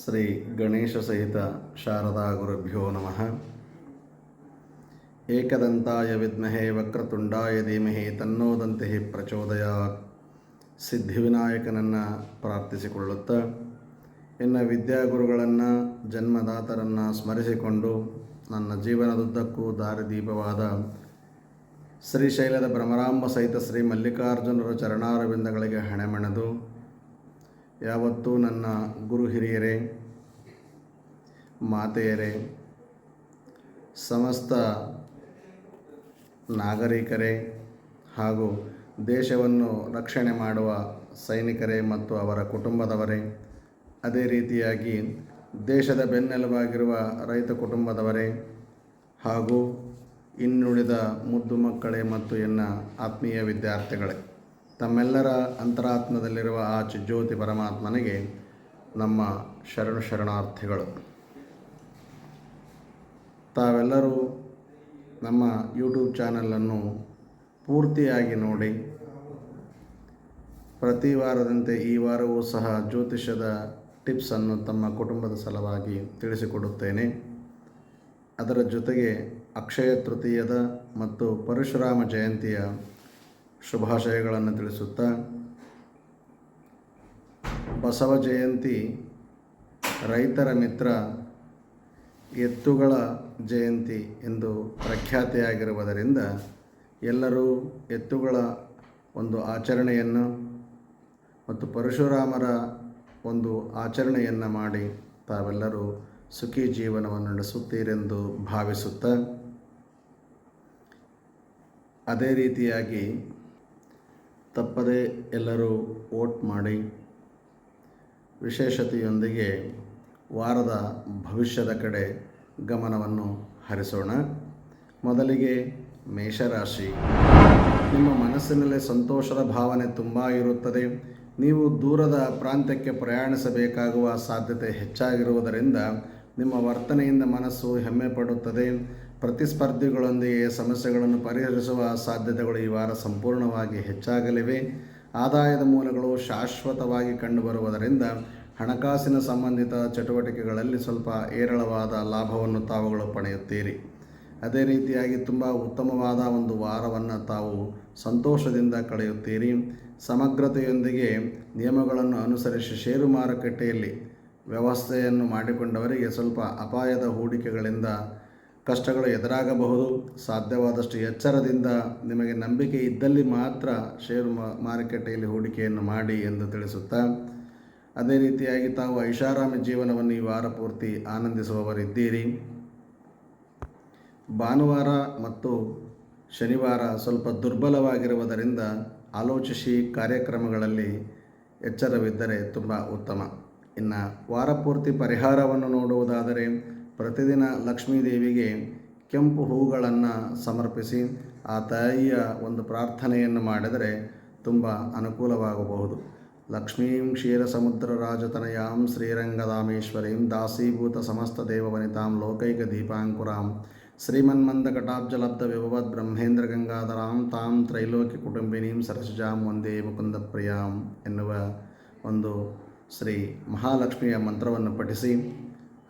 ಶ್ರೀ ಗಣೇಶ ಸಹಿತ ಶಾರದಾ ಗುರುಭ್ಯೋ ನಮಃ. ಏಕದಂತಾಯ ವಿದ್ಮಹೆ ವಕ್ರತುಂಡಾಯ ಧೀಮಹಿ ತನ್ನೋದಂತೆ ಪ್ರಚೋದಯ. ಸಿದ್ಧಿವಿನಾಯಕನನ್ನು ಪ್ರಾರ್ಥಿಸಿಕೊಳ್ಳುತ್ತಾ ಇನ್ನು ವಿದ್ಯಾಗುರುಗಳನ್ನು, ಜನ್ಮದಾತರನ್ನು ಸ್ಮರಿಸಿಕೊಂಡು ನನ್ನ ಜೀವನದುದ್ದಕ್ಕೂ ದಾರಿದೀಪವಾದ ಶ್ರೀಶೈಲದ ಭ್ರಮರಾಂಬ ಸಹಿತ ಶ್ರೀ ಮಲ್ಲಿಕಾರ್ಜುನರ ಚರಣಾರವಿಂದಗಳಿಗೆ ಹಣೆಮಣೆದು ಯಾವತ್ತೂ ನನ್ನ ಗುರು ಹಿರಿಯರೇ ಮಾತೆಯರೇ, ಸಮಸ್ತ ನಾಗರಿಕರೇ ಹಾಗೂ ದೇಶವನ್ನು ರಕ್ಷಣೆ ಮಾಡುವ ಸೈನಿಕರೇ ಮತ್ತು ಅವರ ಕುಟುಂಬದವರೇ, ಅದೇ ರೀತಿಯಾಗಿ ದೇಶದ ಬೆನ್ನೆಲುಬಾಗಿರುವ ರೈತ ಕುಟುಂಬದವರೇ ಹಾಗೂ ಇನ್ನುಳಿದ ಮುದ್ದು ಮಕ್ಕಳೇ ಮತ್ತು ಎನ್ನ ಆತ್ಮೀಯ ವಿದ್ಯಾರ್ಥಿಗಳೇ. ತಮ್ಮೆಲ್ಲರ ಅಂತರಾತ್ಮದಲ್ಲಿರುವ ಆ ಚಿಜ್ಯೋತಿ ಪರಮಾತ್ಮನಿಗೆ ನಮ್ಮ ಶರಣ ಶರಣಾರ್ಥಿಗಳು. ತಾವೆಲ್ಲರೂ ನಮ್ಮ ಯೂಟ್ಯೂಬ್ ಚಾನಲನ್ನು ಪೂರ್ತಿಯಾಗಿ ನೋಡಿ, ಪ್ರತಿ ವಾರದಂತೆ ಈ ವಾರವೂ ಸಹ ಜ್ಯೋತಿಷ್ಯದ ಟಿಪ್ಸನ್ನು ತಮ್ಮ ಕುಟುಂಬದ ಸಲುವಾಗಿ ತಿಳಿಸಿಕೊಡುತ್ತೇನೆ. ಅದರ ಜೊತೆಗೆ ಅಕ್ಷಯ ತೃತೀಯದ ಮತ್ತು ಪರಶುರಾಮ ಜಯಂತಿಯ ಶುಭಾಶಯಗಳನ್ನು ತಿಳಿಸುತ್ತಾ ಬಸವ ಜಯಂತಿ ರೈತರ ಮಿತ್ರ ಎತ್ತುಗಳ ಜಯಂತಿ ಎಂದು ಪ್ರಖ್ಯಾತಿಯಾಗಿರುವುದರಿಂದ ಎಲ್ಲರೂ ಎತ್ತುಗಳ ಒಂದು ಆಚರಣೆಯನ್ನು ಮತ್ತು ಪರಶುರಾಮರ ಒಂದು ಆಚರಣೆಯನ್ನು ಮಾಡಿ ತಾವೆಲ್ಲರೂ ಸುಖಿ ಜೀವನವನ್ನು ನಡೆಸುತ್ತೀರೆಂದು ಭಾವಿಸುತ್ತಾ ಅದೇ ರೀತಿಯಾಗಿ ತಪ್ಪದೇ ಎಲ್ಲರೂ ವೋಟ್ ಮಾಡಿ ವಿಶೇಷತೆಯೊಂದಿಗೆ ವಾರದ ಭವಿಷ್ಯದ ಕಡೆ ಗಮನವನ್ನು ಹರಿಸೋಣ. ಮೊದಲಿಗೆ ಮೇಷರಾಶಿ. ನಿಮ್ಮ ಮನಸ್ಸಿನಲ್ಲಿ ಸಂತೋಷದ ಭಾವನೆ ತುಂಬ ಇರುತ್ತದೆ. ನೀವು ದೂರದ ಪ್ರಾಂತ್ಯಕ್ಕೆ ಪ್ರಯಾಣಿಸಬೇಕಾಗುವ ಸಾಧ್ಯತೆ ಹೆಚ್ಚಾಗಿರುವುದರಿಂದ ನಿಮ್ಮ ವರ್ತನೆಯಿಂದ ಮನಸ್ಸು ಹೆಮ್ಮೆ ಪಡುತ್ತದೆ. ಪ್ರತಿಸ್ಪರ್ಧಿಗಳೊಂದಿಗೆ ಸಮಸ್ಯೆಗಳನ್ನು ಪರಿಹರಿಸುವ ಸಾಧ್ಯತೆಗಳು ಈ ವಾರ ಸಂಪೂರ್ಣವಾಗಿ ಹೆಚ್ಚಾಗಲಿವೆ. ಆದಾಯದ ಮೂಲಗಳು ಶಾಶ್ವತವಾಗಿ ಕಂಡುಬರುವುದರಿಂದ ಹಣಕಾಸಿನ ಸಂಬಂಧಿತ ಚಟುವಟಿಕೆಗಳಲ್ಲಿ ಸ್ವಲ್ಪ ಏರಳವಾದ ಲಾಭವನ್ನು ತಾವುಗಳು ಪಡೆಯುತ್ತೀರಿ. ಅದೇ ರೀತಿಯಾಗಿ ತುಂಬ ಉತ್ತಮವಾದ ಒಂದು ವಾರವನ್ನು ತಾವು ಸಂತೋಷದಿಂದ ಕಳೆಯುತ್ತೀರಿ. ಸಮಗ್ರತೆಯೊಂದಿಗೆ ನಿಯಮಗಳನ್ನು ಅನುಸರಿಸಿ ಷೇರು ಮಾರುಕಟ್ಟೆಯಲ್ಲಿ ವ್ಯವಸ್ಥೆಯನ್ನು ಮಾಡಿಕೊಂಡವರಿಗೆ ಸ್ವಲ್ಪ ಅಪಾಯದ ಹೂಡಿಕೆಗಳಿಂದ ಕಷ್ಟಗಳು ಎದುರಾಗಬಹುದು. ಸಾಧ್ಯವಾದಷ್ಟು ಎಚ್ಚರದಿಂದ ನಿಮಗೆ ನಂಬಿಕೆ ಇದ್ದಲ್ಲಿ ಮಾತ್ರ ಷೇರು ಮಾರುಕಟ್ಟೆಯಲ್ಲಿ ಹೂಡಿಕೆಯನ್ನು ಮಾಡಿ ಎಂದು ತಿಳಿಸುತ್ತಾ, ಅದೇ ರೀತಿಯಾಗಿ ತಾವು ಐಷಾರಾಮಿ ಜೀವನವನ್ನು ಈ ವಾರ ಪೂರ್ತಿ ಆನಂದಿಸುವವರಿದ್ದೀರಿ. ಭಾನುವಾರ ಮತ್ತು ಶನಿವಾರ ಸ್ವಲ್ಪ ದುರ್ಬಲವಾಗಿರುವುದರಿಂದ ಆಲೋಚಿಸಿ ಕಾರ್ಯಕ್ರಮಗಳಲ್ಲಿ ಎಚ್ಚರವಿದ್ದರೆ ತುಂಬ ಉತ್ತಮ. ಇನ್ನು ವಾರಪೂರ್ತಿ ಪರಿಹಾರವನ್ನು ನೋಡುವುದಾದರೆ ಪ್ರತಿದಿನ ಲಕ್ಷ್ಮೀದೇವಿಗೆ ಕೆಂಪು ಹೂಗಳನ್ನು ಸಮರ್ಪಿಸಿ ಆ ತಾಯಿಯ ಒಂದು ಪ್ರಾರ್ಥನೆಯನ್ನು ಮಾಡಿದರೆ ತುಂಬ ಅನುಕೂಲವಾಗಬಹುದು. ಲಕ್ಷ್ಮೀಂ ಕ್ಷೀರಸಮುದ್ರ ರಾಜತನಯಾಂ ಶ್ರೀರಂಗದಾಮೇಶ್ವರೀಂ ದಾಸೀಭೂತ ಸಮಸ್ತ ದೇವವನಿತಾಂ ಲೋಕೈಕ ದೀಪಾಂಕುರಾಂ ಶ್ರೀಮನ್ಮಂದಕಟಾಬ್ಜಲಬ್ಧ ವಿಭವದ್ ಬ್ರಹ್ಮೇಂದ್ರ ಗಂಗಾಧರಾಂ ತಾಂ ತ್ರೈಲೋಕ್ಯ ಕುಟುಂಬಿನೀಂ ಸರಸಜಾಂ ಒಂದೇ ಮುಕುಂದ ಪ್ರಿಯಾಂ ಎನ್ನುವ ಒಂದು ಶ್ರೀ ಮಹಾಲಕ್ಷ್ಮಿಯ ಮಂತ್ರವನ್ನು ಪಠಿಸಿ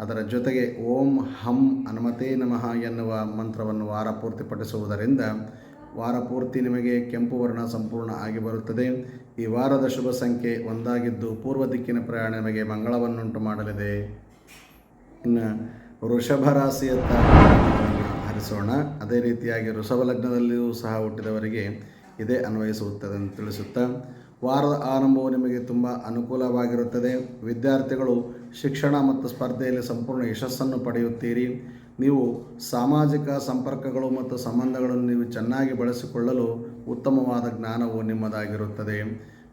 ಅದರ ಜೊತೆಗೆ ಓಂ ಹಂ ಹನುಮತೇ ನಮಃ ಎನ್ನುವ ಮಂತ್ರವನ್ನು ವಾರ ಪೂರ್ತಿ ಪಠಿಸುವುದರಿಂದ ವಾರ ಪೂರ್ತಿ ನಿಮಗೆ ಕೆಂಪು ವರ್ಣ ಸಂಪೂರ್ಣ ಆಗಿ ಬರುತ್ತದೆ. ಈ ವಾರದ ಶುಭ ಸಂಖ್ಯೆ ಒಂದಾಗಿದ್ದು ಪೂರ್ವ ದಿಕ್ಕಿನ ಪ್ರಯಾಣ ನಿಮಗೆ ಮಂಗಳವನ್ನುಂಟು ಮಾಡಲಿದೆ. ಇನ್ನು ವೃಷಭ ರಾಶಿಯತ್ತ ಹರಿಸೋಣ. ಅದೇ ರೀತಿಯಾಗಿ ವೃಷಭ ಲಗ್ನದಲ್ಲಿಯೂ ಸಹ ಹುಟ್ಟಿದವರಿಗೆ ಇದೇ ಅನ್ವಯಿಸುತ್ತದೆ ಅಂತ ತಿಳಿಸುತ್ತಾ. ವಾರದ ಆರಂಭವು ನಿಮಗೆ ತುಂಬ ಅನುಕೂಲವಾಗಿರುತ್ತದೆ. ವಿದ್ಯಾರ್ಥಿಗಳು ಶಿಕ್ಷಣ ಮತ್ತು ಸ್ಪರ್ಧೆಯಲ್ಲಿ ಸಂಪೂರ್ಣ ಯಶಸ್ಸನ್ನು ಪಡೆಯುತ್ತೀರಿ. ನೀವು ಸಾಮಾಜಿಕ ಸಂಪರ್ಕಗಳು ಮತ್ತು ಸಂಬಂಧಗಳನ್ನು ನೀವು ಚೆನ್ನಾಗಿ ಬಳಸಿಕೊಳ್ಳಲು ಉತ್ತಮವಾದ ಜ್ಞಾನವು ನಿಮ್ಮದಾಗಿರುತ್ತದೆ.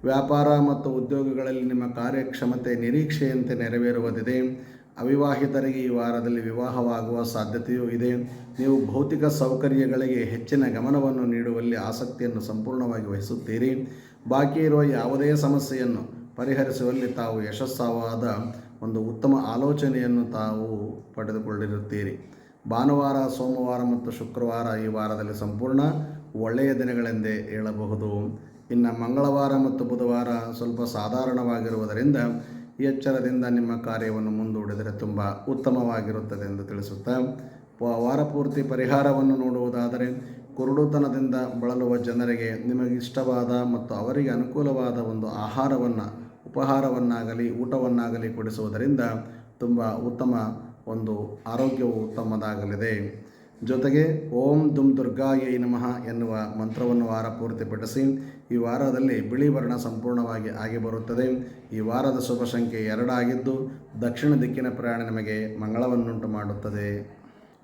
ವ್ಯಾಪಾರ ಮತ್ತು ಉದ್ಯೋಗಗಳಲ್ಲಿ ನಿಮ್ಮ ಕಾರ್ಯಕ್ಷಮತೆ ನಿರೀಕ್ಷೆಯಂತೆ ನೆರವೇರುವುದಿದೆ. ಅವಿವಾಹಿತರಿಗೆ ಈ ವಾರದಲ್ಲಿ ವಿವಾಹವಾಗುವ ಸಾಧ್ಯತೆಯೂ ಇದೆ. ನೀವು ಭೌತಿಕ ಸೌಕರ್ಯಗಳಿಗೆ ಹೆಚ್ಚಿನ ಗಮನವನ್ನು ನೀಡುವಲ್ಲಿ ಆಸಕ್ತಿಯನ್ನು ಸಂಪೂರ್ಣವಾಗಿ ವಹಿಸುತ್ತೀರಿ. ಬಾಕಿ ಇರುವ ಯಾವುದೇ ಸಮಸ್ಯೆಯನ್ನು ಪರಿಹರಿಸುವಲ್ಲಿ ತಾವು ಯಶಸ್ಸಾವಾದ ಒಂದು ಉತ್ತಮ ಆಲೋಚನೆಯನ್ನು ತಾವು ಪಡೆದುಕೊಂಡಿರುತ್ತೀರಿ ಭಾನುವಾರ, ಸೋಮವಾರ ಮತ್ತು ಶುಕ್ರವಾರ ಈ ವಾರದಲ್ಲಿ ಸಂಪೂರ್ಣ ಒಳ್ಳೆಯ ದಿನಗಳೆಂದೇ ಹೇಳಬಹುದು. ಇನ್ನು ಮಂಗಳವಾರ ಮತ್ತು ಬುಧವಾರ ಸ್ವಲ್ಪ ಸಾಧಾರಣವಾಗಿರುವುದರಿಂದ ಎಚ್ಚರದಿಂದ ನಿಮ್ಮ ಕಾರ್ಯವನ್ನು ಮುಂದೂಡಿದರೆ ತುಂಬ ಉತ್ತಮವಾಗಿರುತ್ತದೆ ಎಂದು ತಿಳಿಸುತ್ತಾ ವಾರಪೂರ್ತಿ ಪರಿಹಾರವನ್ನು ನೋಡುವುದಾದರೆ ಕುರುಡುತನದಿಂದ ಬಳಲುವ ಜನರಿಗೆ ನಿಮಗಿಷ್ಟವಾದ ಮತ್ತು ಅವರಿಗೆ ಅನುಕೂಲವಾದ ಒಂದು ಆಹಾರವನ್ನು ಉಪಹಾರವನ್ನಾಗಲಿ, ಊಟವನ್ನಾಗಲಿ ಕೊಡಿಸುವುದರಿಂದ ತುಂಬ ಉತ್ತಮ ಒಂದು ಆರೋಗ್ಯವು ಉತ್ತಮದಾಗಲಿದೆ ಜೊತೆಗೆ ಓಂ ದುಮ್ ದುರ್ಗಾಯೈ ನಮಃ ಎನ್ನುವ ಮಂತ್ರವನ್ನು ವಾರ ಪೂರ್ತಿ ಪಠಿಸಿ ಈ ವಾರದಲ್ಲಿ ಬಿಳಿ ವರ್ಣ ಸಂಪೂರ್ಣವಾಗಿ ಆಗಿ ಬರುತ್ತದೆ ಈ ವಾರದ ಶುಭ ಸಂಖ್ಯೆ ಎರಡಾಗಿದ್ದು, ದಕ್ಷಿಣ ದಿಕ್ಕಿನ ಪ್ರಯಾಣ ನಿಮಗೆ ಮಂಗಳವನ್ನುಂಟು ಮಾಡುತ್ತದೆ.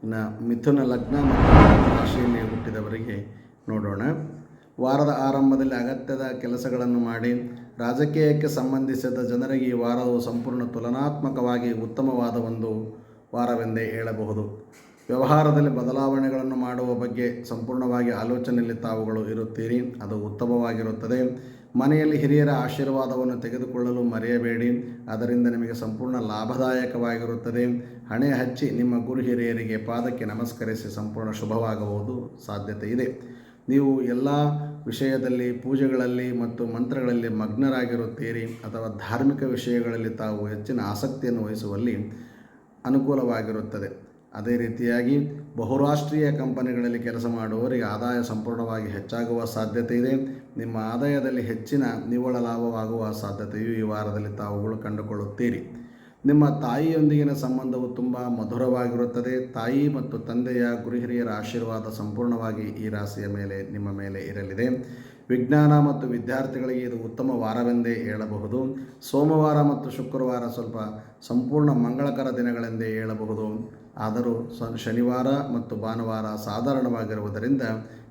ಇನ್ನು ಮಿಥುನ ಲಗ್ನ ಮತ್ತು ರಾಶಿಯಲ್ಲಿ ಹುಟ್ಟಿದವರಿಗೆ ನೋಡೋಣ. ವಾರದ ಆರಂಭದಲ್ಲಿ ಅಗತ್ಯದ ಕೆಲಸಗಳನ್ನು ಮಾಡಿ ರಾಜಕೀಯಕ್ಕೆ ಸಂಬಂಧಿಸಿದ ಜನರಿಗೆ ಈ ವಾರವು ಸಂಪೂರ್ಣ ತುಲನಾತ್ಮಕವಾಗಿ ಉತ್ತಮವಾದ ಒಂದು ವಾರವೆಂದೇ ಹೇಳಬಹುದು. ವ್ಯವಹಾರದಲ್ಲಿ ಬದಲಾವಣೆಗಳನ್ನು ಮಾಡುವ ಬಗ್ಗೆ ಸಂಪೂರ್ಣವಾಗಿ ಆಲೋಚನೆಯಲ್ಲಿ ತಾವುಗಳು ಇರುತ್ತೀರಿ. ಅದು ಉತ್ತಮವಾಗಿರುತ್ತದೆ. ಮನೆಯಲ್ಲಿ ಹಿರಿಯರ ಆಶೀರ್ವಾದವನ್ನು ತೆಗೆದುಕೊಳ್ಳಲು ಮರೆಯಬೇಡಿ. ಅದರಿಂದ ನಿಮಗೆ ಸಂಪೂರ್ಣ ಲಾಭದಾಯಕವಾಗಿರುತ್ತದೆ. ಹಣೆ ಹಚ್ಚಿ ನಿಮ್ಮ ಗುರು ಹಿರಿಯರಿಗೆ ಪಾದಕ್ಕೆ ನಮಸ್ಕರಿಸಿ ಸಂಪೂರ್ಣ ಶುಭವಾಗಬಹುದು. ಸಾಧ್ಯತೆ ಇದೆ. ನೀವು ಎಲ್ಲ ವಿಷಯದಲ್ಲಿ, ಪೂಜೆಗಳಲ್ಲಿ ಮತ್ತು ಮಂತ್ರಗಳಲ್ಲಿ ಮಗ್ನರಾಗಿರುತ್ತೀರಿ ಅಥವಾ ಧಾರ್ಮಿಕ ವಿಷಯಗಳಲ್ಲಿ ತಾವು ಹೆಚ್ಚಿನ ಆಸಕ್ತಿಯನ್ನು ವಹಿಸುವಲ್ಲಿ ಅನುಕೂಲವಾಗಿರುತ್ತದೆ. ಅದೇ ರೀತಿಯಾಗಿ ಬಹುರಾಷ್ಟ್ರೀಯ ಕಂಪನಿಗಳಲ್ಲಿ ಕೆಲಸ ಮಾಡುವವರಿಗೆ ಆದಾಯ ಸಂಪೂರ್ಣವಾಗಿ ಹೆಚ್ಚಾಗುವ ಸಾಧ್ಯತೆ ಇದೆ. ನಿಮ್ಮ ಆದಾಯದಲ್ಲಿ ಹೆಚ್ಚಿನ ನಿವ್ವಳ ಲಾಭವಾಗುವ ಸಾಧ್ಯತೆಯು ಈ ವಾರದಲ್ಲಿ ತಾವುಗಳು ಕಂಡುಕೊಳ್ಳುತ್ತೀರಿ. ನಿಮ್ಮ ತಾಯಿಯೊಂದಿಗಿನ ಸಂಬಂಧವು ತುಂಬ ಮಧುರವಾಗಿರುತ್ತದೆ. ತಾಯಿ ಮತ್ತು ತಂದೆಯ ಗುರುಹಿರಿಯರ ಆಶೀರ್ವಾದ ಸಂಪೂರ್ಣವಾಗಿ ಈ ರಾಶಿಯ ಮೇಲೆ, ನಿಮ್ಮ ಮೇಲೆ ಇರಲಿದೆ. ವಿಜ್ಞಾನ ಮತ್ತು ವಿದ್ಯಾರ್ಥಿಗಳಿಗೆ ಇದು ಉತ್ತಮ ವಾರವೆಂದೇ ಹೇಳಬಹುದು. ಸೋಮವಾರ ಮತ್ತು ಶುಕ್ರವಾರ ಸ್ವಲ್ಪ ಸಂಪೂರ್ಣ ಮಂಗಳಕರ ದಿನಗಳೆಂದೇ ಹೇಳಬಹುದು. ಆದರೂ ಶನಿವಾರ ಮತ್ತು ಭಾನುವಾರ ಸಾಧಾರಣವಾಗಿರುವುದರಿಂದ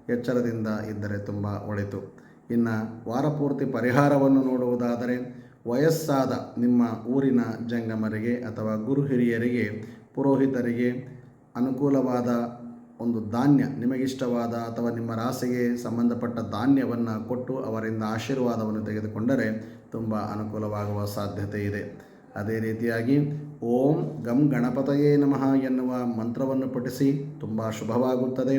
ಎಚ್ಚರದಿಂದ ಇದ್ದರೆ ತುಂಬ ಒಳಿತು. ಇನ್ನು ವಾರಪೂರ್ತಿ ಪರಿಹಾರವನ್ನು ನೋಡುವುದಾದರೆ ವಯಸ್ಸಾದ ನಿಮ್ಮ ಊರಿನ ಜಂಗಮರಿಗೆ ಅಥವಾ ಗುರು ಹಿರಿಯರಿಗೆ, ಪುರೋಹಿತರಿಗೆ ಅನುಕೂಲವಾದ ಒಂದು ಧಾನ್ಯ, ನಿಮಗಿಷ್ಟವಾದ ಅಥವಾ ನಿಮ್ಮ ರಾಸಿಗೆ ಸಂಬಂಧಪಟ್ಟ ಧಾನ್ಯವನ್ನು ಕೊಟ್ಟು ಅವರಿಂದ ಆಶೀರ್ವಾದವನ್ನು ತೆಗೆದುಕೊಂಡರೆ ತುಂಬ ಅನುಕೂಲವಾಗುವ ಸಾಧ್ಯತೆ ಇದೆ. ಅದೇ ರೀತಿಯಾಗಿ ಓಂ ಗಂ ಗಣಪತಯೇ ನಮಃ ಎನ್ನುವ ಮಂತ್ರವನ್ನು ಪಠಿಸಿ ತುಂಬ ಶುಭವಾಗುತ್ತದೆ.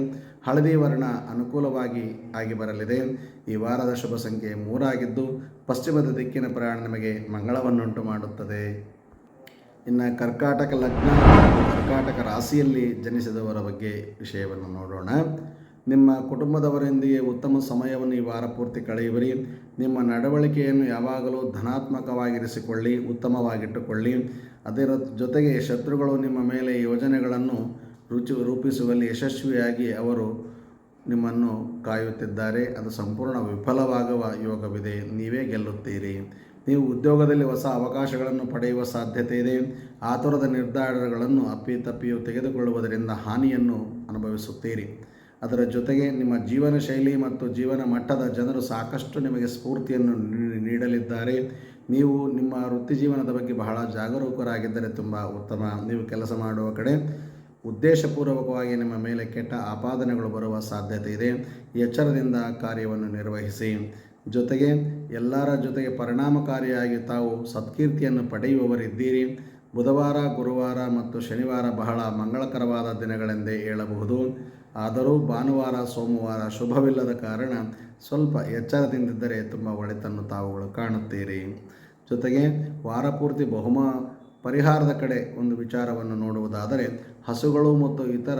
ಹಳದಿ ವರ್ಣ ಅನುಕೂಲವಾಗಿ ಆಗಿ ಬರಲಿದೆ. ಈ ವಾರದ ಶುಭ ಸಂಖ್ಯೆ ಮೂರಾಗಿದ್ದು, ಪಶ್ಚಿಮದ ದಿಕ್ಕಿನ ಪ್ರಯಾಣ ನಿಮಗೆ ಮಂಗಳವನ್ನುಂಟು ಮಾಡುತ್ತದೆ. ಇನ್ನು ಕರ್ಕಾಟಕ ಲಗ್ನ, ಕರ್ಕಾಟಕ ರಾಶಿಯಲ್ಲಿ ಜನಿಸಿದವರ ಬಗ್ಗೆ ವಿಷಯವನ್ನು ನೋಡೋಣ. ನಿಮ್ಮ ಕುಟುಂಬದವರೊಂದಿಗೆ ಉತ್ತಮ ಸಮಯವನ್ನು ಈ ವಾರ ಪೂರ್ತಿ ಕಳೆಯುವಿರಿ. ನಿಮ್ಮ ನಡವಳಿಕೆಯನ್ನು ಯಾವಾಗಲೂ ಧನಾತ್ಮಕವಾಗಿರಿಸಿಕೊಳ್ಳಿ, ಉತ್ತಮವಾಗಿಟ್ಟುಕೊಳ್ಳಿ. ಅದರ ಜೊತೆಗೆ ಶತ್ರುಗಳು ನಿಮ್ಮ ಮೇಲೆ ಯೋಜನೆಗಳನ್ನು ರುಚಿ, ರೂಪಿಸುವಲ್ಲಿ ಯಶಸ್ವಿಯಾಗಿ ಅವರು ನಿಮ್ಮನ್ನು ಕಾಯುತ್ತಿದ್ದಾರೆ. ಅದು ಸಂಪೂರ್ಣ ವಿಫಲವಾಗುವ ಯೋಗವಿದೆ. ನೀವೇ ಗೆಲ್ಲುತ್ತೀರಿ. ನೀವು ಉದ್ಯೋಗದಲ್ಲಿ ಹೊಸ ಅವಕಾಶಗಳನ್ನು ಪಡೆಯುವ ಸಾಧ್ಯತೆ ಇದೆ. ಆತುರದ ನಿರ್ಧಾರಗಳನ್ನು ಅಪ್ಪಿತಪ್ಪಿಯು ತೆಗೆದುಕೊಳ್ಳುವುದರಿಂದ ಹಾನಿಯನ್ನು ಅನುಭವಿಸುತ್ತೀರಿ. ಅದರ ಜೊತೆಗೆ ನಿಮ್ಮ ಜೀವನ ಶೈಲಿ ಮತ್ತು ಜೀವನ ಮಟ್ಟದ ಜನರು ಸಾಕಷ್ಟು ನಿಮಗೆ ಸ್ಫೂರ್ತಿಯನ್ನು ನೀಡಲಿದ್ದಾರೆ. ನೀವು ನಿಮ್ಮ ವೃತ್ತಿ ಜೀವನದ ಬಗ್ಗೆ ಬಹಳ ಜಾಗರೂಕರಾಗಿದ್ದರೆ ತುಂಬ ಉತ್ತಮ. ನೀವು ಕೆಲಸ ಮಾಡುವ ಕಡೆ ಉದ್ದೇಶಪೂರ್ವಕವಾಗಿ ನಿಮ್ಮ ಮೇಲೆ ಕೆಟ್ಟ ಆಪಾದನೆಗಳು ಬರುವ ಸಾಧ್ಯತೆ ಇದೆ. ಎಚ್ಚರದಿಂದ ಕಾರ್ಯವನ್ನು ನಿರ್ವಹಿಸಿ. ಜೊತೆಗೆ ಎಲ್ಲರ ಜೊತೆಗೆ ಪರಿಣಾಮಕಾರಿಯಾಗಿ ತಾವು ಸತ್ಕೀರ್ತಿಯನ್ನು ಪಡೆಯುವವರಿದ್ದೀರಿ. ಬುಧವಾರ, ಗುರುವಾರ ಮತ್ತು ಶನಿವಾರ ಬಹಳ ಮಂಗಳಕರವಾದ ದಿನಗಳೆಂದೇ ಹೇಳಬಹುದು. ಆದರೂ ಭಾನುವಾರ, ಸೋಮವಾರ ಶುಭವಿಲ್ಲದ ಕಾರಣ ಸ್ವಲ್ಪ ಎಚ್ಚರದಿಂದಿದ್ದರೆ ತುಂಬ ಒಳಿತನ್ನು ತಾವುಗಳು ಕಾಣುತ್ತೀರಿ. ಜೊತೆಗೆ ವಾರಪೂರ್ತಿ ಬಹುಮ ಪರಿಹಾರದ ಕಡೆ ಒಂದು ವಿಚಾರವನ್ನು ನೋಡುವುದಾದರೆ, ಹಸುಗಳು ಮತ್ತು ಇತರ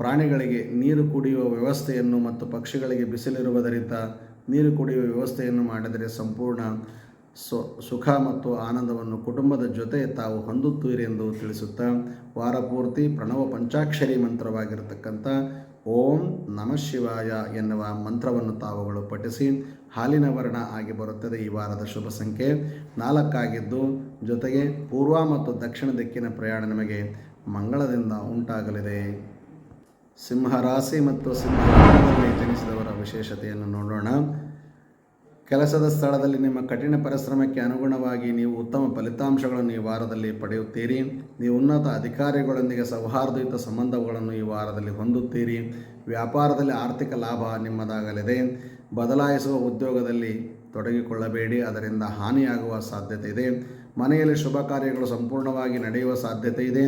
ಪ್ರಾಣಿಗಳಿಗೆ ನೀರು ಕುಡಿಯುವ ವ್ಯವಸ್ಥೆಯನ್ನು ಮತ್ತು ಪಕ್ಷಿಗಳಿಗೆ ಬಿಸಿಲಿರುವುದರಿಂದ ನೀರು ಕುಡಿಯುವ ವ್ಯವಸ್ಥೆಯನ್ನು ಮಾಡಿದರೆ ಸಂಪೂರ್ಣ ಸು, ಸುಖ ಮತ್ತು ಆನಂದವನ್ನು ಕುಟುಂಬದ ಜೊತೆ ತಾವು ಹೊಂದುತ್ತೀರಿ ಎಂದು ತಿಳಿಸುತ್ತಾ ವಾರಪೂರ್ತಿ ಪ್ರಣವ ಪಂಚಾಕ್ಷರಿ ಮಂತ್ರವಾಗಿರತಕ್ಕಂಥ ಓಂ ನಮಃ ಶಿವಾಯ ಎನ್ನುವ ಮಂತ್ರವನ್ನು ತಾವುಗಳು ಪಠಿಸಿ ಹಾಲಿನ ವರ್ಣ ಆಗಿ ಬರುತ್ತದೆ ಈ ವಾರದ ಶುಭ ಸಂಖ್ಯೆ. ನಾಲ್ಕಾಗಿದ್ದು, ಜೊತೆಗೆ ಪೂರ್ವ ಮತ್ತು ದಕ್ಷಿಣ ದಿಕ್ಕಿನ ಪ್ರಯಾಣ ನಿಮಗೆ ಮಂಗಳದಿಂದ ಉಂಟಾಗಲಿದೆ. ಸಿಂಹರಾಶಿ ಮತ್ತು ಸಿಂಹ ಲಗ್ನದಲ್ಲಿ ಜನಿಸಿದವರ ವಿಶೇಷತೆಯನ್ನು ನೋಡೋಣ. ಕೆಲಸದ ಸ್ಥಳದಲ್ಲಿ ನಿಮ್ಮ ಕಠಿಣ ಪರಿಶ್ರಮಕ್ಕೆ ಅನುಗುಣವಾಗಿ ನೀವು ಉತ್ತಮ ಫಲಿತಾಂಶಗಳನ್ನು ಈ ವಾರದಲ್ಲಿ ಪಡೆಯುತ್ತೀರಿ. ನೀವು ಉನ್ನತ ಅಧಿಕಾರಿಗಳೊಂದಿಗೆ ಸೌಹಾರ್ದಯುತ ಸಂಬಂಧಗಳನ್ನು ಈ ವಾರದಲ್ಲಿ ಹೊಂದುತ್ತೀರಿ. ವ್ಯಾಪಾರದಲ್ಲಿ ಆರ್ಥಿಕ ಲಾಭ ನಿಮ್ಮದಾಗಲಿದೆ. ಬದಲಾಯಿಸುವ ಉದ್ಯೋಗದಲ್ಲಿ ತೊಡಗಿಕೊಳ್ಳಬೇಡಿ. ಅದರಿಂದ ಹಾನಿಯಾಗುವ ಸಾಧ್ಯತೆ ಇದೆ. ಮನೆಯಲ್ಲಿ ಶುಭ ಕಾರ್ಯಗಳು ಸಂಪೂರ್ಣವಾಗಿ ನಡೆಯುವ ಸಾಧ್ಯತೆ ಇದೆ.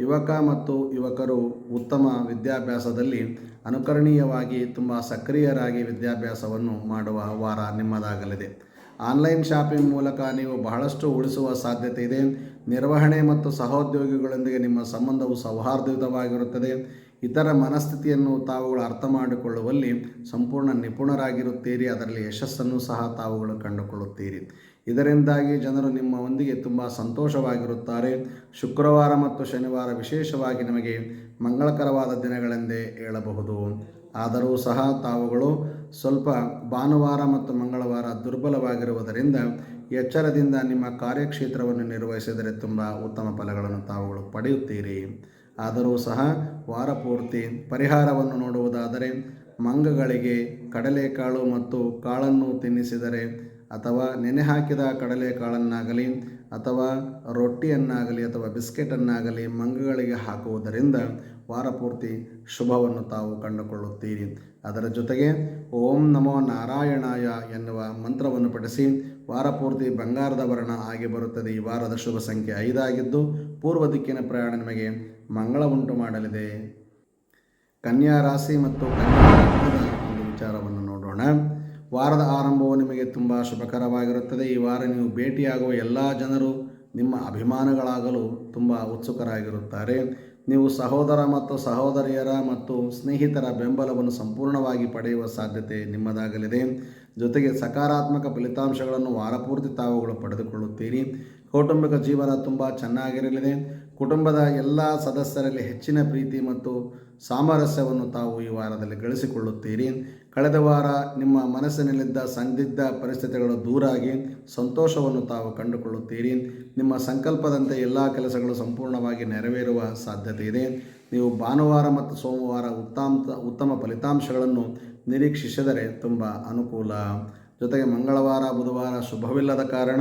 ಯುವಕ ಮತ್ತು ಯುವಕರು ಉತ್ತಮ ವಿದ್ಯಾಭ್ಯಾಸದಲ್ಲಿ ಅನುಕರಣೀಯವಾಗಿ ತುಂಬ ಸಕ್ರಿಯರಾಗಿ ವಿದ್ಯಾಭ್ಯಾಸವನ್ನು ಮಾಡುವ ವಾರ ನಿಮ್ಮದಾಗಲಿದೆ. ಆನ್ಲೈನ್ ಶಾಪಿಂಗ್ ಮೂಲಕ ನೀವು ಬಹಳಷ್ಟು ಉಳಿಸುವ ಸಾಧ್ಯತೆ ಇದೆ. ನಿರ್ವಹಣೆ ಮತ್ತು ಸಹೋದ್ಯೋಗಿಗಳೊಂದಿಗೆ ನಿಮ್ಮ ಸಂಬಂಧವು ಸೌಹಾರ್ದಯುತವಾಗಿರುತ್ತದೆ. ಇತರ ಮನಸ್ಥಿತಿಯನ್ನು ತಾವುಗಳು ಅರ್ಥ ಮಾಡಿಕೊಳ್ಳುವಲ್ಲಿ ಸಂಪೂರ್ಣ ನಿಪುಣರಾಗಿರುತ್ತೀರಿ. ಅದರಲ್ಲಿ ಯಶಸ್ಸನ್ನು ಸಹ ತಾವುಗಳು ಕಂಡುಕೊಳ್ಳುತ್ತೀರಿ. ಇದರಿಂದಾಗಿ ಜನರು ನಿಮ್ಮೊಂದಿಗೆ ತುಂಬ ಸಂತೋಷವಾಗಿರುತ್ತಾರೆ. ಶುಕ್ರವಾರ ಮತ್ತು ಶನಿವಾರ ವಿಶೇಷವಾಗಿ ನಿಮಗೆ ಮಂಗಳಕರವಾದ ದಿನಗಳೆಂದೇ ಹೇಳಬಹುದು. ಆದರೂ ಸಹ ತಾವುಗಳು ಸ್ವಲ್ಪ ಭಾನುವಾರ ಮತ್ತು ಮಂಗಳವಾರ ದುರ್ಬಲವಾಗಿರುವುದರಿಂದ ಎಚ್ಚರದಿಂದ ನಿಮ್ಮ ಕಾರ್ಯಕ್ಷೇತ್ರವನ್ನು ನಿರ್ವಹಿಸಿದರೆ ತುಂಬ ಉತ್ತಮ ಫಲಗಳನ್ನು ತಾವುಗಳು ಪಡೆಯುತ್ತೀರಿ. ಆದರೂ ಸಹ ವಾರಪೂರ್ತಿ ಪರಿಹಾರವನ್ನು ನೋಡುವುದಾದರೆ ಮಂಗಗಳಿಗೆ ಕಡಲೆಕಾಳು ಮತ್ತು ಕಾಳನ್ನು ತಿನ್ನಿಸಿದರೆ ಅಥವಾ ನೆನೆ ಹಾಕಿದ ಕಡಲೆಕಾಳನ್ನಾಗಲಿ ಅಥವಾ ರೊಟ್ಟಿಯನ್ನಾಗಲಿ ಅಥವಾ ಬಿಸ್ಕೆಟನ್ನಾಗಲಿ ಮಂಗಗಳಿಗೆ ಹಾಕುವುದರಿಂದ ವಾರ ಪೂರ್ತಿ ಶುಭವನ್ನು ತಾವು ಕಂಡುಕೊಳ್ಳುತ್ತೀರಿ. ಅದರ ಜೊತೆಗೆ ಓಂ ನಮೋ ನಾರಾಯಣಾಯ ಎನ್ನುವ ಮಂತ್ರವನ್ನು ಪಠಿಸಿ ವಾರ ಪೂರ್ತಿ ಬಂಗಾರದ ವರ್ಣ ಆಗಿ ಬರುತ್ತದೆ. ಈ ವಾರದ ಶುಭ ಸಂಖ್ಯೆ ಐದಾಗಿದ್ದು ಪೂರ್ವ ದಿಕ್ಕಿನ ಪ್ರಯಾಣ ನಿಮಗೆ ಮಂಗಳ ಉಂಟು ಮಾಡಲಿದೆ. ಕನ್ಯಾ ರಾಶಿ ಮತ್ತು ಕನ್ಯಾ ಒಂದು ವಿಚಾರವನ್ನು ನೋಡೋಣ. ವಾರದ ಆರಂಭವು ನಿಮಗೆ ತುಂಬ ಶುಭಕರವಾಗಿರುತ್ತದೆ. ಈ ವಾರ ನೀವು ಭೇಟಿಯಾಗುವ ಎಲ್ಲ ಜನರು ನಿಮ್ಮ ಅಭಿಮಾನಗಳಾಗಲು ತುಂಬ ಉತ್ಸುಕರಾಗಿರುತ್ತಾರೆ. ನೀವು ಸಹೋದರ ಮತ್ತು ಸಹೋದರಿಯರ ಮತ್ತು ಸ್ನೇಹಿತರ ಬೆಂಬಲವನ್ನು ಸಂಪೂರ್ಣವಾಗಿ ಪಡೆಯುವ ಸಾಧ್ಯತೆ ನಿಮ್ಮದಾಗಲಿದೆ. ಜೊತೆಗೆ ಸಕಾರಾತ್ಮಕ ಫಲಿತಾಂಶಗಳನ್ನು ವಾರಪೂರ್ತಿ ತಾವುಗಳು ಪಡೆದುಕೊಳ್ಳುತ್ತೀರಿ. ಕೌಟುಂಬಿಕ ಜೀವನ ತುಂಬ ಚೆನ್ನಾಗಿರಲಿದೆ. ಕುಟುಂಬದ ಎಲ್ಲ ಸದಸ್ಯರಲ್ಲಿ ಹೆಚ್ಚಿನ ಪ್ರೀತಿ ಮತ್ತು ಸಾಮರಸ್ಯವನ್ನು ತಾವು ಈ ವಾರದಲ್ಲಿ ಗಳಿಸಿಕೊಳ್ಳುತ್ತೀರಿ. ಕಳೆದ ವಾರ ನಿಮ್ಮ ಮನಸ್ಸಿನಲ್ಲಿದ್ದ ಸಂದಿಗ್ಧ ಪರಿಸ್ಥಿತಿಗಳು ದೂರಾಗಿ ಸಂತೋಷವನ್ನು ತಾವು ಕಂಡುಕೊಳ್ಳುತ್ತೀರಿ. ನಿಮ್ಮ ಸಂಕಲ್ಪದಂತೆ ಎಲ್ಲ ಕೆಲಸಗಳು ಸಂಪೂರ್ಣವಾಗಿ ನೆರವೇರುವ ಸಾಧ್ಯತೆ ಇದೆ. ನೀವು ಭಾನುವಾರ ಮತ್ತು ಸೋಮವಾರ ಉತ್ತಮ ಉತ್ತಮ ಫಲಿತಾಂಶಗಳನ್ನು ನಿರೀಕ್ಷಿಸಿದರೆ ತುಂಬ ಅನುಕೂಲ. ಜೊತೆಗೆ ಮಂಗಳವಾರ, ಬುಧವಾರ ಶುಭವಿಲ್ಲದ ಕಾರಣ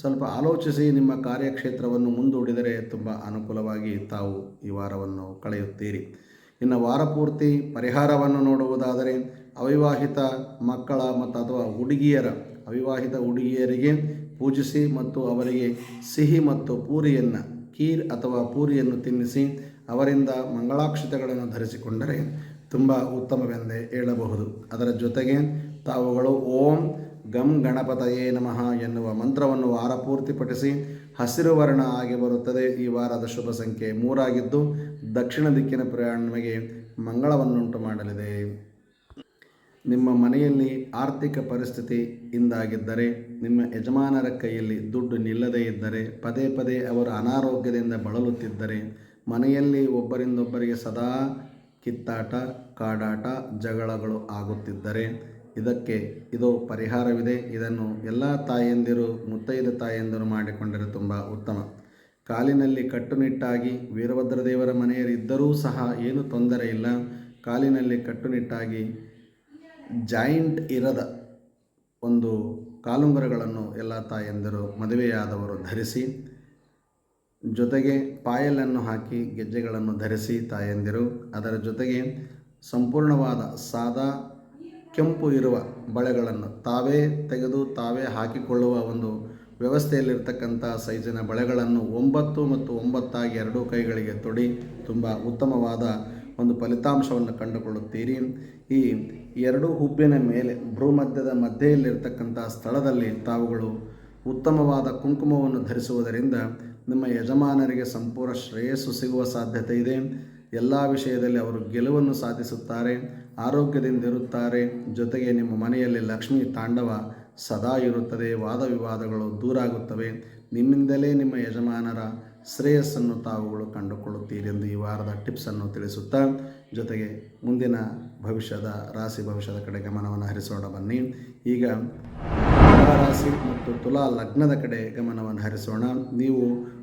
ಸ್ವಲ್ಪ ಆಲೋಚಿಸಿ ನಿಮ್ಮ ಕಾರ್ಯಕ್ಷೇತ್ರವನ್ನು ಮುಂದೂಡಿದರೆ ತುಂಬ ಅನುಕೂಲವಾಗಿ ತಾವು ಈ ವಾರವನ್ನು ಕಳೆಯುತ್ತೀರಿ. ಇನ್ನು ವಾರಪೂರ್ತಿ ಪರಿಹಾರವನ್ನು ನೋಡುವುದಾದರೆ ಅವಿವಾಹಿತ ಮಕ್ಕಳ ಮತ್ತು ಅಥವಾ ಹುಡುಗಿಯರ, ಅವಿವಾಹಿತ ಹುಡುಗಿಯರಿಗೆ ಪೂಜಿಸಿ ಮತ್ತು ಅವರಿಗೆ ಸಿಹಿ ಮತ್ತು ಪೂರಿಯನ್ನು ಕೀರ್ ಅಥವಾ ಪೂರಿಯನ್ನು ತಿನ್ನಿಸಿ ಅವರಿಂದ ಮಂಗಳಾಕ್ಷತೆಗಳನ್ನು ಧರಿಸಿಕೊಂಡರೆ ತುಂಬ ಉತ್ತಮವೆಂದೇ ಹೇಳಬಹುದು. ಅದರ ಜೊತೆಗೆ ತಾವುಗಳು ಓಂ ಗಂ ಗಣಪತಯೇ ನಮಃ ಎನ್ನುವ ಮಂತ್ರವನ್ನು ವಾರಪೂರ್ತಿ ಪಠಿಸಿ ಹಸಿರು ವರ್ಣ ಆಗಿ ಬರುತ್ತದೆ. ಈ ವಾರದ ಶುಭ ಸಂಖ್ಯೆ ಮೂರಾಗಿದ್ದು, ದಕ್ಷಿಣ ದಿಕ್ಕಿನ ಪ್ರಯಾಣ ನಿಮಗೆ ಮಂಗಳವನ್ನುಂಟು ಮಾಡಲಿದೆ. ನಿಮ್ಮ ಮನೆಯಲ್ಲಿ ಆರ್ಥಿಕ ಪರಿಸ್ಥಿತಿ ಇಂದಾಗಿದ್ದರೆ, ನಿಮ್ಮ ಯಜಮಾನರ ಕೈಯಲ್ಲಿ ದುಡ್ಡು ನಿಲ್ಲದೇ ಇದ್ದರೆ, ಪದೇ ಪದೇ ಅವರು ಅನಾರೋಗ್ಯದಿಂದ ಬಳಲುತ್ತಿದ್ದರೆ, ಮನೆಯಲ್ಲಿ ಒಬ್ಬರಿಂದೊಬ್ಬರಿಗೆ ಸದಾ ಕಿತ್ತಾಟ, ಕಾಡಾಟ, ಜಗಳಗಳು ಆಗುತ್ತಿದ್ದರೆ ಇದಕ್ಕೆ ಇದು ಪರಿಹಾರವಿದೆ. ಇದನ್ನು ಎಲ್ಲ ತಾಯಂದಿರು ಮುತ್ತೈದ ತಾಯಂದಿರು ಮಾಡಿಕೊಂಡರೆ ತುಂಬ ಉತ್ತಮ. ಕಾಲಿನಲ್ಲಿ ಕಟ್ಟುನಿಟ್ಟಾಗಿ ವೀರಭದ್ರದೇವರ ಮನೆಯರಿದ್ದರೂ ಸಹ ಏನು ತೊಂದರೆ ಇಲ್ಲ. ಕಾಲಿನಲ್ಲಿ ಕಟ್ಟುನಿಟ್ಟಾಗಿ ಜಾಯಿಂಟ್ ಇರದ ಒಂದು ಕಾಲುಂಗರಗಳನ್ನು ಎಲ್ಲ ತಾಯಂದಿರು ಮದುವೆಯಾದವರು ಧರಿಸಿ, ಜೊತೆಗೆ ಪಾಯಲನ್ನು ಹಾಕಿ ಗೆಜ್ಜೆಗಳನ್ನು ಧರಿಸಿ ತಾಯಂದಿರು ಅದರ ಜೊತೆಗೆ ಸಂಪೂರ್ಣವಾದ ಸಾದಾ ಕೆಂಪು ಇರುವ ಬಳೆಗಳನ್ನು ತಾವೇ ತೆಗೆದು ತಾವೇ ಹಾಕಿಕೊಳ್ಳುವ ಒಂದು ವ್ಯವಸ್ಥೆಯಲ್ಲಿರ್ತಕ್ಕಂಥ ಸೈಜಿನ ಬಳೆಗಳನ್ನು ಒಂಬತ್ತು ಮತ್ತು ಒಂಬತ್ತಾಗಿ ಎರಡೂ ಕೈಗಳಿಗೆ ತೊಡಿ ತುಂಬ ಉತ್ತಮವಾದ ಒಂದು ಫಲಿತಾಂಶವನ್ನು ಕಂಡುಕೊಳ್ಳುತ್ತೀರಿ. ಈ ಎರಡು ಹುಬ್ಬಿನ ಮೇಲೆ ಭ್ರೂಮಧ್ಯದ ಮಧ್ಯೆಯಲ್ಲಿರ್ತಕ್ಕಂಥ ಸ್ಥಳದಲ್ಲಿ ತಾವುಗಳು ಉತ್ತಮವಾದ ಕುಂಕುಮವನ್ನು ಧರಿಸುವುದರಿಂದ ನಿಮ್ಮ ಯಜಮಾನರಿಗೆ ಸಂಪೂರ್ಣ ಶ್ರೇಯಸ್ಸು ಸಿಗುವ ಸಾಧ್ಯತೆ ಇದೆ. ಎಲ್ಲ ವಿಷಯದಲ್ಲಿ ಅವರು ಗೆಲುವನ್ನು ಸಾಧಿಸುತ್ತಾರೆ, ಆರೋಗ್ಯದಿಂದ ಇರುತ್ತಾರೆ. ಜೊತೆಗೆ ನಿಮ್ಮ ಮನೆಯಲ್ಲಿ ಲಕ್ಷ್ಮೀ ತಾಂಡವ ಸದಾ ಇರುತ್ತದೆ. ವಾದ ವಿವಾದಗಳು ದೂರಾಗುತ್ತವೆ ನಿಮ್ಮಿಂದಲೇ ನಿಮ್ಮ ಯಜಮಾನರ ಶ್ರೇಯಸ್ಸನ್ನು ತಾವುಗಳು ಕಂಡುಕೊಳ್ಳುತ್ತೀರಿ ಎಂದು ಈ ವಾರದ ಟಿಪ್ಸನ್ನು ತಿಳಿಸುತ್ತಾ, ಜೊತೆಗೆ ಮುಂದಿನ ಭವಿಷ್ಯದ ರಾಶಿ ಭವಿಷ್ಯದ ಕಡೆ ಗಮನವನ್ನು ಹರಿಸೋಣ ಬನ್ನಿ. ಈಗ ರಾಶಿ ಮತ್ತು ತುಲಾ ಲಗ್ನದ ಕಡೆ ಗಮನವನ್ನು ಹರಿಸೋಣ. ನೀವು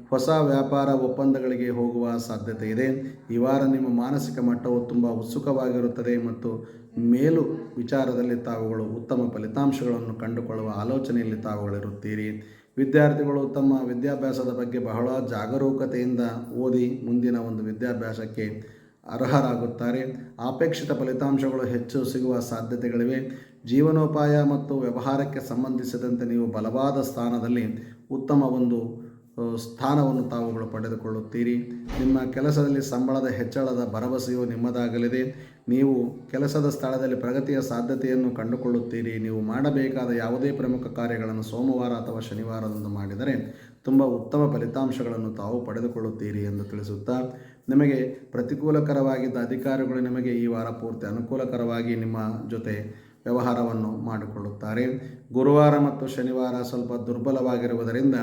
ಹೊಸ ವ್ಯಾಪಾರ ಒಪ್ಪಂದಗಳಿಗೆ ಹೋಗುವ ಸಾಧ್ಯತೆ ಇದೆ. ಈ ವಾರ ನಿಮ್ಮ ಮಾನಸಿಕ ಮಟ್ಟವು ತುಂಬ ಉತ್ಸುಕವಾಗಿರುತ್ತದೆ ಮತ್ತು ಮೇಲು ವಿಚಾರದಲ್ಲಿ ತಾವುಗಳು ಉತ್ತಮ ಫಲಿತಾಂಶಗಳನ್ನು ಕಂಡುಕೊಳ್ಳುವ ಆಲೋಚನೆಯಲ್ಲಿ ತಾವುಗಳಿರುತ್ತೀರಿ. ವಿದ್ಯಾರ್ಥಿಗಳು ತಮ್ಮ ವಿದ್ಯಾಭ್ಯಾಸದ ಬಗ್ಗೆ ಬಹಳ ಜಾಗರೂಕತೆಯಿಂದ ಓದಿ ಮುಂದಿನ ಒಂದು ವಿದ್ಯಾಭ್ಯಾಸಕ್ಕೆ ಅರ್ಹರಾಗುತ್ತಾರೆ. ಅಪೇಕ್ಷಿತ ಫಲಿತಾಂಶಗಳು ಹೆಚ್ಚು ಸಿಗುವ ಸಾಧ್ಯತೆಗಳಿವೆ. ಜೀವನೋಪಾಯ ಮತ್ತು ವ್ಯವಹಾರಕ್ಕೆ ಸಂಬಂಧಿಸಿದಂತೆ ನೀವು ಬಲವಾದ ಸ್ಥಾನದಲ್ಲಿ ಉತ್ತಮ ಒಂದು ಸ್ಥಾನವನ್ನು ತಾವುಗಳು ಪಡೆದುಕೊಳ್ಳುತ್ತೀರಿ. ನಿಮ್ಮ ಕೆಲಸದಲ್ಲಿ ಸಂಬಳದ ಹೆಚ್ಚಳದ ಭರವಸೆಯು ನಿಮ್ಮದಾಗಲಿದೆ. ನೀವು ಕೆಲಸದ ಸ್ಥಳದಲ್ಲಿ ಪ್ರಗತಿಯ ಸಾಧ್ಯತೆಯನ್ನು ಕಂಡುಕೊಳ್ಳುತ್ತೀರಿ. ನೀವು ಮಾಡಬೇಕಾದ ಯಾವುದೇ ಪ್ರಮುಖ ಕಾರ್ಯಗಳನ್ನು ಸೋಮವಾರ ಅಥವಾ ಶನಿವಾರದಂದು ಮಾಡಿದರೆ ತುಂಬ ಉತ್ತಮ ಫಲಿತಾಂಶಗಳನ್ನು ತಾವು ಪಡೆದುಕೊಳ್ಳುತ್ತೀರಿ ಎಂದು ತಿಳಿಸುತ್ತಾ, ನಿಮಗೆ ಪ್ರತಿಕೂಲಕರವಾಗಿದ್ದ ಅಧಿಕಾರಿಗಳು ನಿಮಗೆ ಈ ವಾರ ಪೂರ್ತಿ ಅನುಕೂಲಕರವಾಗಿ ನಿಮ್ಮ ಜೊತೆ ವ್ಯವಹಾರವನ್ನು ಮಾಡಿಕೊಳ್ಳುತ್ತಾರೆ. ಗುರುವಾರ ಮತ್ತು ಶನಿವಾರ ಸ್ವಲ್ಪ ದುರ್ಬಲವಾಗಿರುವುದರಿಂದ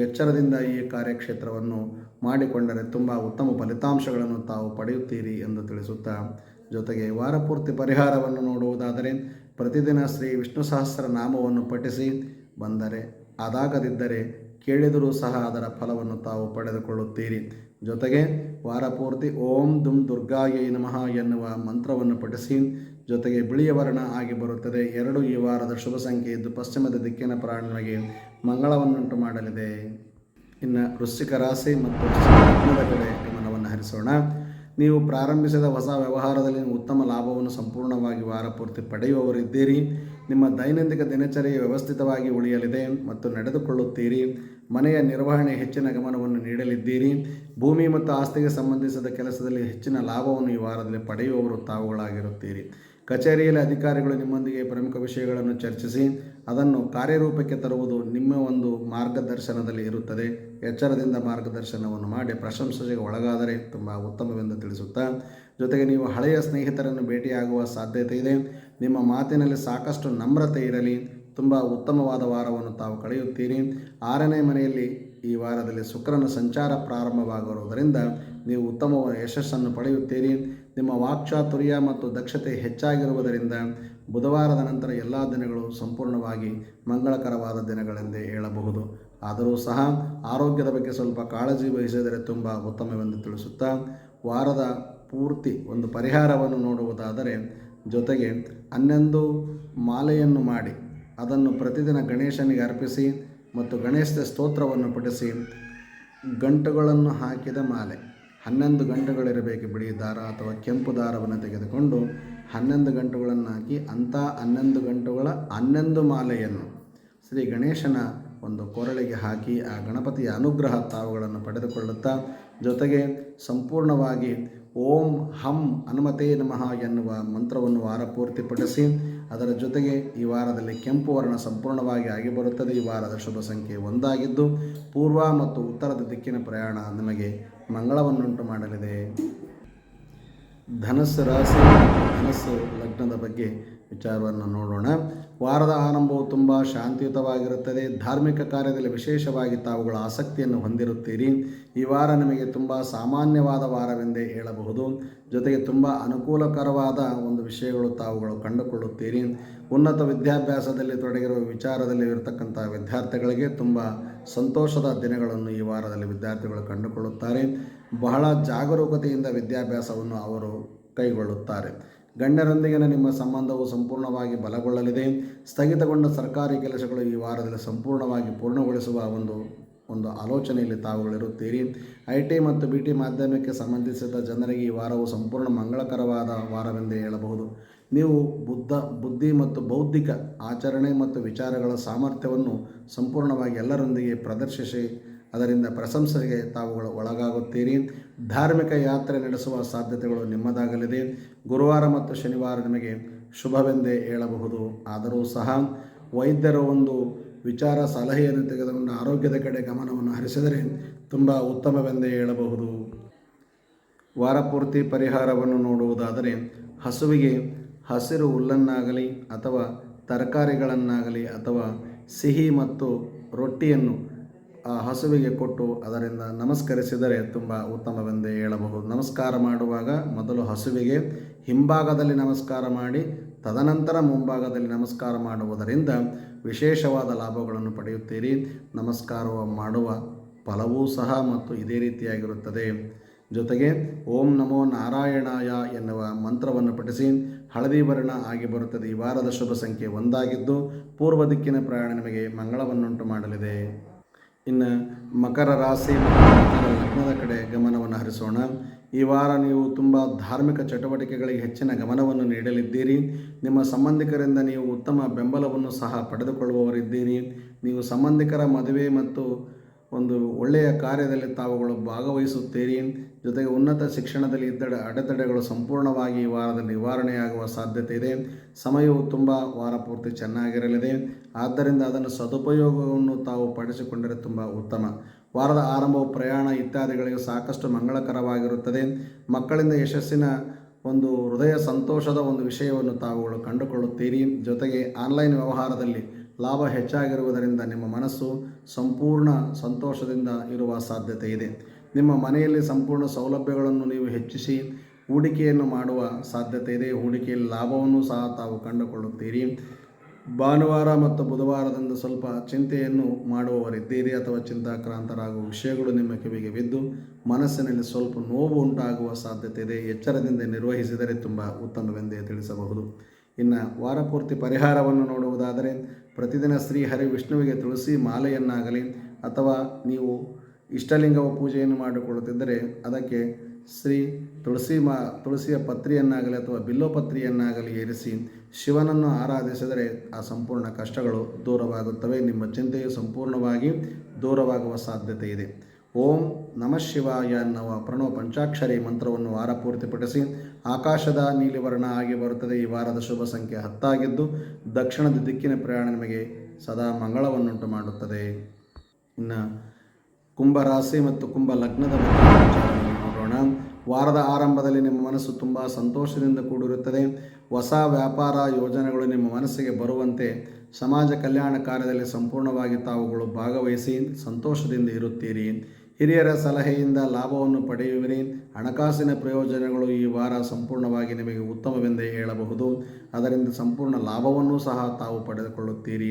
ಎಚ್ಚರದಿಂದ ಈ ಕಾರ್ಯಕ್ಷೇತ್ರವನ್ನು ಮಾಡಿಕೊಂಡರೆ ತುಂಬ ಉತ್ತಮ ಫಲಿತಾಂಶಗಳನ್ನು ತಾವು ಪಡೆಯುತ್ತೀರಿ ಎಂದು ತಿಳಿಸುತ್ತಾ, ಜೊತೆಗೆ ವಾರಪೂರ್ತಿ ಪರಿಹಾರವನ್ನು ನೋಡುವುದಾದರೆ ಪ್ರತಿದಿನ ಶ್ರೀ ವಿಷ್ಣು ಸಹಸ್ರ ನಾಮವನ್ನು ಪಠಿಸಿ, ಬಂದರೆ ಅದಾಗದಿದ್ದರೆ ಕೇಳಿದರೂ ಸಹ ಅದರ ಫಲವನ್ನು ತಾವು ಪಡೆದುಕೊಳ್ಳುತ್ತೀರಿ. ಜೊತೆಗೆ ವಾರಪೂರ್ತಿ ಓಂ ದುಂ ದುರ್ಗಾಯೈ ನಮಃ ಎನ್ನುವ ಮಂತ್ರವನ್ನು ಪಠಿಸಿ ಜೊತೆಗೆ ಬಿಳಿಯ ವರ್ಣ ಆಗಿ ಬರುತ್ತದೆ. ಎರಡು ಈ ವಾರದ ಶುಭ ಸಂಖ್ಯೆ ಇದ್ದು ಪಶ್ಚಿಮದ ದಿಕ್ಕಿನ ಪ್ರಾಣಿಗೆ ಮಂಗಳವನ್ನುಂಟು ಮಾಡಲಿದೆ. ಇನ್ನು ವೃಶ್ಚಿಕ ರಾಶಿ ಮತ್ತು ಲಗ್ನದ ಕಡೆ ಗಮನವನ್ನು ಹರಿಸೋಣ. ನೀವು ಪ್ರಾರಂಭಿಸಿದ ಹೊಸ ವ್ಯವಹಾರದಲ್ಲಿ ಉತ್ತಮ ಲಾಭವನ್ನು ಸಂಪೂರ್ಣವಾಗಿ ವಾರ ಪೂರ್ತಿ ಪಡೆಯುವವರಿದ್ದೀರಿ ನಿಮ್ಮ ದೈನಂದಿನ ದಿನಚರಿಯು ವ್ಯವಸ್ಥಿತವಾಗಿ ಉಳಿಯಲಿದೆ ಮತ್ತು ನಡೆದುಕೊಳ್ಳುತ್ತೀರಿ. ಮನೆಯ ನಿರ್ವಹಣೆ ಹೆಚ್ಚಿನ ಗಮನವನ್ನು ನೀಡಲಿದ್ದೀರಿ. ಭೂಮಿ ಮತ್ತು ಆಸ್ತಿಗೆ ಸಂಬಂಧಿಸಿದ ಕೆಲಸದಲ್ಲಿ ಹೆಚ್ಚಿನ ಲಾಭವನ್ನು ಈ ವಾರದಲ್ಲಿ ಪಡೆಯುವವರು ತಾವುಗಳಾಗಿರುತ್ತೀರಿ. ಕಚೇರಿಯಲ್ಲಿ ಅಧಿಕಾರಿಗಳು ನಿಮ್ಮೊಂದಿಗೆ ಪ್ರಮುಖ ವಿಷಯಗಳನ್ನು ಚರ್ಚಿಸಿ ಅದನ್ನು ಕಾರ್ಯರೂಪಕ್ಕೆ ತರುವುದು ನಿಮ್ಮ ಒಂದು ಮಾರ್ಗದರ್ಶನದಲ್ಲಿ ಇರುತ್ತದೆ. ಎಚ್ಚರದಿಂದ ಮಾರ್ಗದರ್ಶನವನ್ನು ಮಾಡಿ ಪ್ರಶಂಸೆಗೆ ಒಳಗಾದರೆ ತುಂಬ ಉತ್ತಮವೆಂದು ತಿಳಿಸುತ್ತಾ, ಜೊತೆಗೆ ನೀವು ಹಳೆಯ ಸ್ನೇಹಿತರನ್ನು ಭೇಟಿಯಾಗುವ ಸಾಧ್ಯತೆ ಇದೆ. ನಿಮ್ಮ ಮಾತಿನಲ್ಲಿ ಸಾಕಷ್ಟು ನಮ್ರತೆ ಇರಲಿ. ತುಂಬ ಉತ್ತಮವಾದ ವಾರವನ್ನು ತಾವು ಕಳೆಯುತ್ತೀರಿ. ಆರನೇ ಮನೆಯಲ್ಲಿ ಈ ವಾರದಲ್ಲಿ ಶುಕ್ರನ ಸಂಚಾರ ಪ್ರಾರಂಭವಾಗಿರುವುದರಿಂದ ನೀವು ಉತ್ತಮ ಯಶಸ್ಸನ್ನು ಪಡೆಯುತ್ತೀರಿ. ನಿಮ್ಮ ವಾಕ್ಚಾತುರ್ಯ ಮತ್ತು ದಕ್ಷತೆ ಹೆಚ್ಚಾಗಿರುವುದರಿಂದ ಬುಧವಾರದ ನಂತರ ಎಲ್ಲ ದಿನಗಳು ಸಂಪೂರ್ಣವಾಗಿ ಮಂಗಳಕರವಾದ ದಿನಗಳೆಂದೇ ಹೇಳಬಹುದು. ಆದರೂ ಸಹ ಆರೋಗ್ಯದ ಬಗ್ಗೆ ಸ್ವಲ್ಪ ಕಾಳಜಿ ವಹಿಸಿದರೆ ತುಂಬ ಉತ್ತಮವೆಂದು ತಿಳಿಸುತ್ತಾ, ವಾರದ ಪೂರ್ತಿ ಒಂದು ಪರಿಹಾರವನ್ನು ನೋಡುವುದಾದರೆ ಜೊತೆಗೆ ಹನ್ನೊಂದು ಮಾಲೆಯನ್ನು ಮಾಡಿ, ಅದನ್ನು ಪ್ರತಿದಿನ ಗಣೇಶನಿಗೆ ಅರ್ಪಿಸಿ ಮತ್ತು ಗಣೇಶ ಸ್ತೋತ್ರವನ್ನು ಪಠಿಸಿ, ಗಂಟುಗಳನ್ನು ಹಾಕಿದ ಮಾಲೆ. ಹನ್ನೊಂದು ಗಂಟುಗಳಿರಬೇಕು ಬಿಳಿ ದಾರ ಅಥವಾ ಕೆಂಪು ದಾರವನ್ನು ತೆಗೆದುಕೊಂಡು ಹನ್ನೊಂದು ಗಂಟುಗಳನ್ನು ಹಾಕಿ ಅಂಥ ಹನ್ನೊಂದು ಗಂಟುಗಳ ಹನ್ನೊಂದು ಮಾಲೆಯನ್ನು ಶ್ರೀ ಗಣೇಶನ ಒಂದು ಕೊರಳಿಗೆ ಹಾಕಿ ಆ ಗಣಪತಿಯ ಅನುಗ್ರಹ ತಾವುಗಳನ್ನು ಪಡೆದುಕೊಳ್ಳುತ್ತಾ ಜೊತೆಗೆ ಸಂಪೂರ್ಣವಾಗಿ ಓಂ ಹಂ ಹನುಮತೇ ನಮಃ ಎನ್ನುವ ಮಂತ್ರವನ್ನು ವಾರ ಪೂರ್ತಿ ಪಡಿಸಿ ಅದರ ಜೊತೆಗೆ ಈ ವಾರದಲ್ಲಿ ಕೆಂಪು ವರ್ಣ ಸಂಪೂರ್ಣವಾಗಿ ಆಗಿ ಬರುತ್ತದೆ ಈ ವಾರದ ಶುಭ ಸಂಖ್ಯೆ ಒಂದಾಗಿದ್ದು, ಪೂರ್ವ ಮತ್ತು ಉತ್ತರದ ದಿಕ್ಕಿನ ಪ್ರಯಾಣ ನಿಮಗೆ ಮಂಗಳವನ್ನುಂಟು ಮಾಡಲಿದೆ. ಧನಸ್ಸು ರಾಶಿ, ಧನಸ್ಸು ಲಗ್ನದ ಬಗ್ಗೆ ವಿಚಾರವನ್ನು ನೋಡೋಣ. ವಾರದ ಆರಂಭವು ತುಂಬ ಶಾಂತಿಯುತವಾಗಿರುತ್ತದೆ. ಧಾರ್ಮಿಕ ಕಾರ್ಯದಲ್ಲಿ ವಿಶೇಷವಾಗಿ ತಾವುಗಳ ಆಸಕ್ತಿಯನ್ನು ಹೊಂದಿರುತ್ತೀರಿ. ಈ ವಾರ ನಿಮಗೆ ತುಂಬ ಸಾಮಾನ್ಯವಾದ ವಾರವೆಂದೇ ಹೇಳಬಹುದು. ಜೊತೆಗೆ ತುಂಬ ಅನುಕೂಲಕರವಾದ ಒಂದು ವಿಷಯಗಳು ತಾವುಗಳು ಕಂಡುಕೊಳ್ಳುತ್ತೀರಿ. ಉನ್ನತ ವಿದ್ಯಾಭ್ಯಾಸದಲ್ಲಿ ತೊಡಗಿರುವ ವಿಚಾರದಲ್ಲಿ ಇರತಕ್ಕಂಥ ವಿದ್ಯಾರ್ಥಿಗಳಿಗೆ ತುಂಬ ಸಂತೋಷದ ದಿನಗಳನ್ನು ಈ ವಾರದಲ್ಲಿ ವಿದ್ಯಾರ್ಥಿಗಳು ಕಂಡುಕೊಳ್ಳುತ್ತಾರೆ. ಬಹಳ ಜಾಗರೂಕತೆಯಿಂದ ವಿದ್ಯಾಭ್ಯಾಸವನ್ನು ಅವರು ಕೈಗೊಳ್ಳುತ್ತಾರೆ. ಗಣ್ಯರೊಂದಿಗಿನ ನಿಮ್ಮ ಸಂಬಂಧವು ಸಂಪೂರ್ಣವಾಗಿ ಬಲಗೊಳ್ಳಲಿದೆ. ಸ್ಥಗಿತಗೊಂಡ ಸರ್ಕಾರಿ ಕೆಲಸಗಳು ಈ ವಾರದಲ್ಲಿ ಸಂಪೂರ್ಣವಾಗಿ ಪೂರ್ಣಗೊಳಿಸುವ ಒಂದು ಒಂದು ಆಲೋಚನೆಯಲ್ಲಿ ತಾವುಗಳಿರುತ್ತೀರಿ. ಐ ಟಿ ಮತ್ತು ಬಿ ಟಿ ಮಾಧ್ಯಮಕ್ಕೆ ಸಂಬಂಧಿಸಿದ ಜನರಿಗೆ ಈ ವಾರವು ಸಂಪೂರ್ಣ ಮಂಗಳಕರವಾದ ವಾರವೆಂದೇ ಹೇಳಬಹುದು. ನೀವು ಬುದ್ಧ, ಬುದ್ಧಿ ಮತ್ತು ಬೌದ್ಧಿಕ ಆಚರಣೆ ಮತ್ತು ವಿಚಾರಗಳ ಸಾಮರ್ಥ್ಯವನ್ನು ಸಂಪೂರ್ಣವಾಗಿ ಎಲ್ಲರೊಂದಿಗೆ ಪ್ರದರ್ಶಿಸಿ, ಅದರಿಂದ ಪ್ರಶಂಸೆಗೆ ತಾವುಗಳು ಒಳಗಾಗುತ್ತೀರಿ. ಧಾರ್ಮಿಕ ಯಾತ್ರೆ ನಡೆಸುವ ಸಾಧ್ಯತೆಗಳು ನಿಮ್ಮದಾಗಲಿದೆ. ಗುರುವಾರ ಮತ್ತು ಶನಿವಾರ ನಿಮಗೆ ಶುಭವೆಂದೇ ಹೇಳಬಹುದು. ಆದರೂ ಸಹ ವೈದ್ಯರ ಒಂದು ವಿಚಾರ ಸಲಹೆಯನ್ನು ತೆಗೆದುಕೊಂಡು ಆರೋಗ್ಯದ ಕಡೆ ಗಮನವನ್ನು ಹರಿಸಿದರೆ ತುಂಬ ಉತ್ತಮವೆಂದೇ ಹೇಳಬಹುದು. ವಾರಪೂರ್ತಿ ಪರಿಹಾರವನ್ನು ನೋಡುವುದಾದರೆ ಹಸುವಿಗೆ ಹಸಿರು ಹುಲ್ಲನ್ನಾಗಲಿ ಅಥವಾ ತರಕಾರಿಗಳನ್ನಾಗಲಿ ಅಥವಾ ಸಿಹಿ ಮತ್ತು ರೊಟ್ಟಿಯನ್ನು ಆ ಹಸುವಿಗೆ ಕೊಟ್ಟು ಅದರಿಂದ ನಮಸ್ಕರಿಸಿದರೆ ತುಂಬ ಉತ್ತಮವೆಂದೇ ಹೇಳಬಹುದು. ನಮಸ್ಕಾರ ಮಾಡುವಾಗ ಮೊದಲು ಹಸುವಿಗೆ ಹಿಂಭಾಗದಲ್ಲಿ ನಮಸ್ಕಾರ ಮಾಡಿ, ತದನಂತರ ಮುಂಭಾಗದಲ್ಲಿ ನಮಸ್ಕಾರ ಮಾಡುವುದರಿಂದ ವಿಶೇಷವಾದ ಲಾಭಗಳನ್ನು ಪಡೆಯುತ್ತೀರಿ. ನಮಸ್ಕಾರ ಮಾಡುವ ಫಲವೂ ಸಹ ಮತ್ತು ಇದೇ ರೀತಿಯಾಗಿರುತ್ತದೆ. ಜೊತೆಗೆ, ಓಂ ನಮೋ ನಾರಾಯಣಾಯ ಎನ್ನುವ ಮಂತ್ರವನ್ನು ಪಠಿಸಿ ಹಳದಿ ವರ್ಣ ಆಗಿ ಬರುತ್ತದೆ. ಈ ವಾರದ ಶುಭ ಸಂಖ್ಯೆ ಒಂದಾಗಿದ್ದು, ಪೂರ್ವ ದಿಕ್ಕಿನ ಪ್ರಯಾಣ ನಿಮಗೆ ಮಂಗಳವನ್ನುಂಟು ಮಾಡಲಿದೆ. ಇನ್ನು ಮಕರ ರಾಶಿ ಮಕರ ಲಗ್ನದ ಕಡೆ ಗಮನವನ್ನು ಹರಿಸೋಣ. ಈ ವಾರ ನೀವು ತುಂಬ ಧಾರ್ಮಿಕ ಚಟುವಟಿಕೆಗಳಿಗೆ ಹೆಚ್ಚಿನ ಗಮನವನ್ನು ನೀಡಲಿದ್ದೀರಿ. ನಿಮ್ಮ ಸಂಬಂಧಿಕರಿಂದ ನೀವು ಉತ್ತಮ ಬೆಂಬಲವನ್ನು ಸಹ ಪಡೆದುಕೊಳ್ಳುವವರಿದ್ದೀರಿ. ನೀವು ಸಂಬಂಧಿಕರ ಮದುವೆ ಮತ್ತು ಒಂದು ಒಳ್ಳೆಯ ಕಾರ್ಯದಲ್ಲಿ ತಾವುಗಳು ಭಾಗವಹಿಸುತ್ತೀರಿ. ಜೊತೆಗೆ ಉನ್ನತ ಶಿಕ್ಷಣದಲ್ಲಿ ಇದ್ದ ಅಡೆತಡೆಗಳು ಸಂಪೂರ್ಣವಾಗಿ ಈ ವಾರದಲ್ಲಿ ನಿವಾರಣೆಯಾಗುವ ಸಾಧ್ಯತೆ ಇದೆ. ಸಮಯವು ತುಂಬ ವಾರ ಪೂರ್ತಿ ಚೆನ್ನಾಗಿರಲಿದೆ. ಆದ್ದರಿಂದ ಅದನ್ನು ಸದುಪಯೋಗವನ್ನು ತಾವು ಪಡಿಸಿಕೊಂಡರೆ ತುಂಬ ಉತ್ತಮ. ವಾರದ ಆರಂಭವು ಪ್ರಯಾಣ ಇತ್ಯಾದಿಗಳಿಗೆ ಸಾಕಷ್ಟು ಮಂಗಳಕರವಾಗಿರುತ್ತದೆ. ಮಕ್ಕಳಿಂದ ಯಶಸ್ಸಿನ ಒಂದು ಹೃದಯ ಸಂತೋಷದ ಒಂದು ವಿಷಯವನ್ನು ತಾವುಗಳು ಕಂಡುಕೊಳ್ಳುತ್ತೀರಿ. ಜೊತೆಗೆ ಆನ್ಲೈನ್ ವ್ಯವಹಾರದಲ್ಲಿ ಲಾಭ ಹೆಚ್ಚಾಗಿರುವುದರಿಂದ ನಿಮ್ಮ ಮನಸ್ಸು ಸಂಪೂರ್ಣ ಸಂತೋಷದಿಂದ ಇರುವ ಸಾಧ್ಯತೆ ಇದೆ. ನಿಮ್ಮ ಮನೆಯಲ್ಲಿ ಸಂಪೂರ್ಣ ಸೌಲಭ್ಯಗಳನ್ನು ನೀವು ಹೆಚ್ಚಿಸಿ ಹೂಡಿಕೆಯನ್ನು ಮಾಡುವ ಸಾಧ್ಯತೆ ಇದೆ. ಹೂಡಿಕೆಯಲ್ಲಿ ಲಾಭವನ್ನು ಸಹ ತಾವು ಕಂಡುಕೊಳ್ಳುತ್ತೀರಿ. ಭಾನುವಾರ ಮತ್ತು ಬುಧವಾರದಂದು ಸ್ವಲ್ಪ ಚಿಂತೆಯನ್ನು ಮಾಡುವವರಿದ್ದೀರಿ. ಅಥವಾ ಚಿಂತಾಕ್ರಾಂತರಾಗುವ ವಿಷಯಗಳು ನಿಮ್ಮ ಕಿವಿಗೆ ಬಿದ್ದು ಮನಸ್ಸಿನಲ್ಲಿ ಸ್ವಲ್ಪ ನೋವು ಉಂಟಾಗುವ ಸಾಧ್ಯತೆ ಇದೆ. ಎಚ್ಚರದಿಂದ ನಿರ್ವಹಿಸಿದರೆ ತುಂಬ ಉತ್ತಮವೆಂದೇ ತಿಳಿಸಬಹುದು. ಇನ್ನು ವಾರಪೂರ್ತಿ ಪರಿಹಾರವನ್ನು ನೋಡುವುದಾದರೆ ಪ್ರತಿದಿನ ಶ್ರೀ ಹರಿ ವಿಷ್ಣುವಿಗೆ ತುಳಸಿ ಮಾಲೆಯನ್ನಾಗಲಿ ಅಥವಾ ನೀವು ಇಷ್ಟಲಿಂಗವ ಪೂಜೆಯನ್ನು ಮಾಡಿಕೊಳ್ಳುತ್ತಿದ್ದರೆ ಅದಕ್ಕೆ ಶ್ರೀ ತುಳಸಿ ಮಾ, ತುಳಸಿಯ ಪತ್ರಿಯನ್ನಾಗಲಿ ಅಥವಾ ಬಿಲ್ಲೋಪತ್ರಿಯನ್ನಾಗಲಿ ಏರಿಸಿ ಶಿವನನ್ನು ಆರಾಧಿಸಿದರೆ ಆ ಸಂಪೂರ್ಣ ಕಷ್ಟಗಳು ದೂರವಾಗುತ್ತವೆ. ನಿಮ್ಮ ಚಿಂತೆಯು ಸಂಪೂರ್ಣವಾಗಿ ದೂರವಾಗುವ ಸಾಧ್ಯತೆ ಇದೆ ಓಂ ನಮಃ ಶಿವಾಯ ಎನ್ನುವ ಪ್ರಣವ ಪಂಚಾಕ್ಷರಿ ಮಂತ್ರವನ್ನು ವಾರ ಪೂರ್ತಿ ಪಠಿಸಿ ಆಕಾಶದ ನೀಲಿವರ್ಣ ಆಗಿ ಬರುತ್ತದೆ. ಈ ವಾರದ ಶುಭ ಸಂಖ್ಯೆ ಹತ್ತಾಗಿದ್ದು ದಕ್ಷಿಣದ ದಿಕ್ಕಿನ ಪ್ರಯಾಣ ನಿಮಗೆ ಸದಾ ಮಂಗಳವನ್ನುಂಟು ಮಾಡುತ್ತದೆ. ಇನ್ನು ಕುಂಭ ರಾಶಿ ಮತ್ತು ಕುಂಭ ಲಗ್ನದ ನೋಡೋಣ. ವಾರದ ಆರಂಭದಲ್ಲಿ ನಿಮ್ಮ ಮನಸ್ಸು ತುಂಬ ಸಂತೋಷದಿಂದ ಕೂಡಿರುತ್ತದೆ. ಹೊಸ ವ್ಯಾಪಾರ ಯೋಜನೆಗಳು ನಿಮ್ಮ ಮನಸ್ಸಿಗೆ ಬರುವಂತೆ ಸಮಾಜ ಕಲ್ಯಾಣ ಕಾರ್ಯದಲ್ಲಿ ಸಂಪೂರ್ಣವಾಗಿ ತಾವುಗಳು ಭಾಗವಹಿಸಿ ಸಂತೋಷದಿಂದ ಇರುತ್ತೀರಿ. ಹಿರಿಯರ ಸಲಹೆಯಿಂದ ಲಾಭವನ್ನು ಪಡೆಯುವಿರಿ. ಹಣಕಾಸಿನ ಪ್ರಯೋಜನಗಳು ಈ ವಾರ ಸಂಪೂರ್ಣವಾಗಿ ನಿಮಗೆ ಉತ್ತಮವೆಂದೇ ಹೇಳಬಹುದು. ಅದರಿಂದ ಸಂಪೂರ್ಣ ಲಾಭವನ್ನು ಸಹ ತಾವು ಪಡೆದುಕೊಳ್ಳುತ್ತೀರಿ.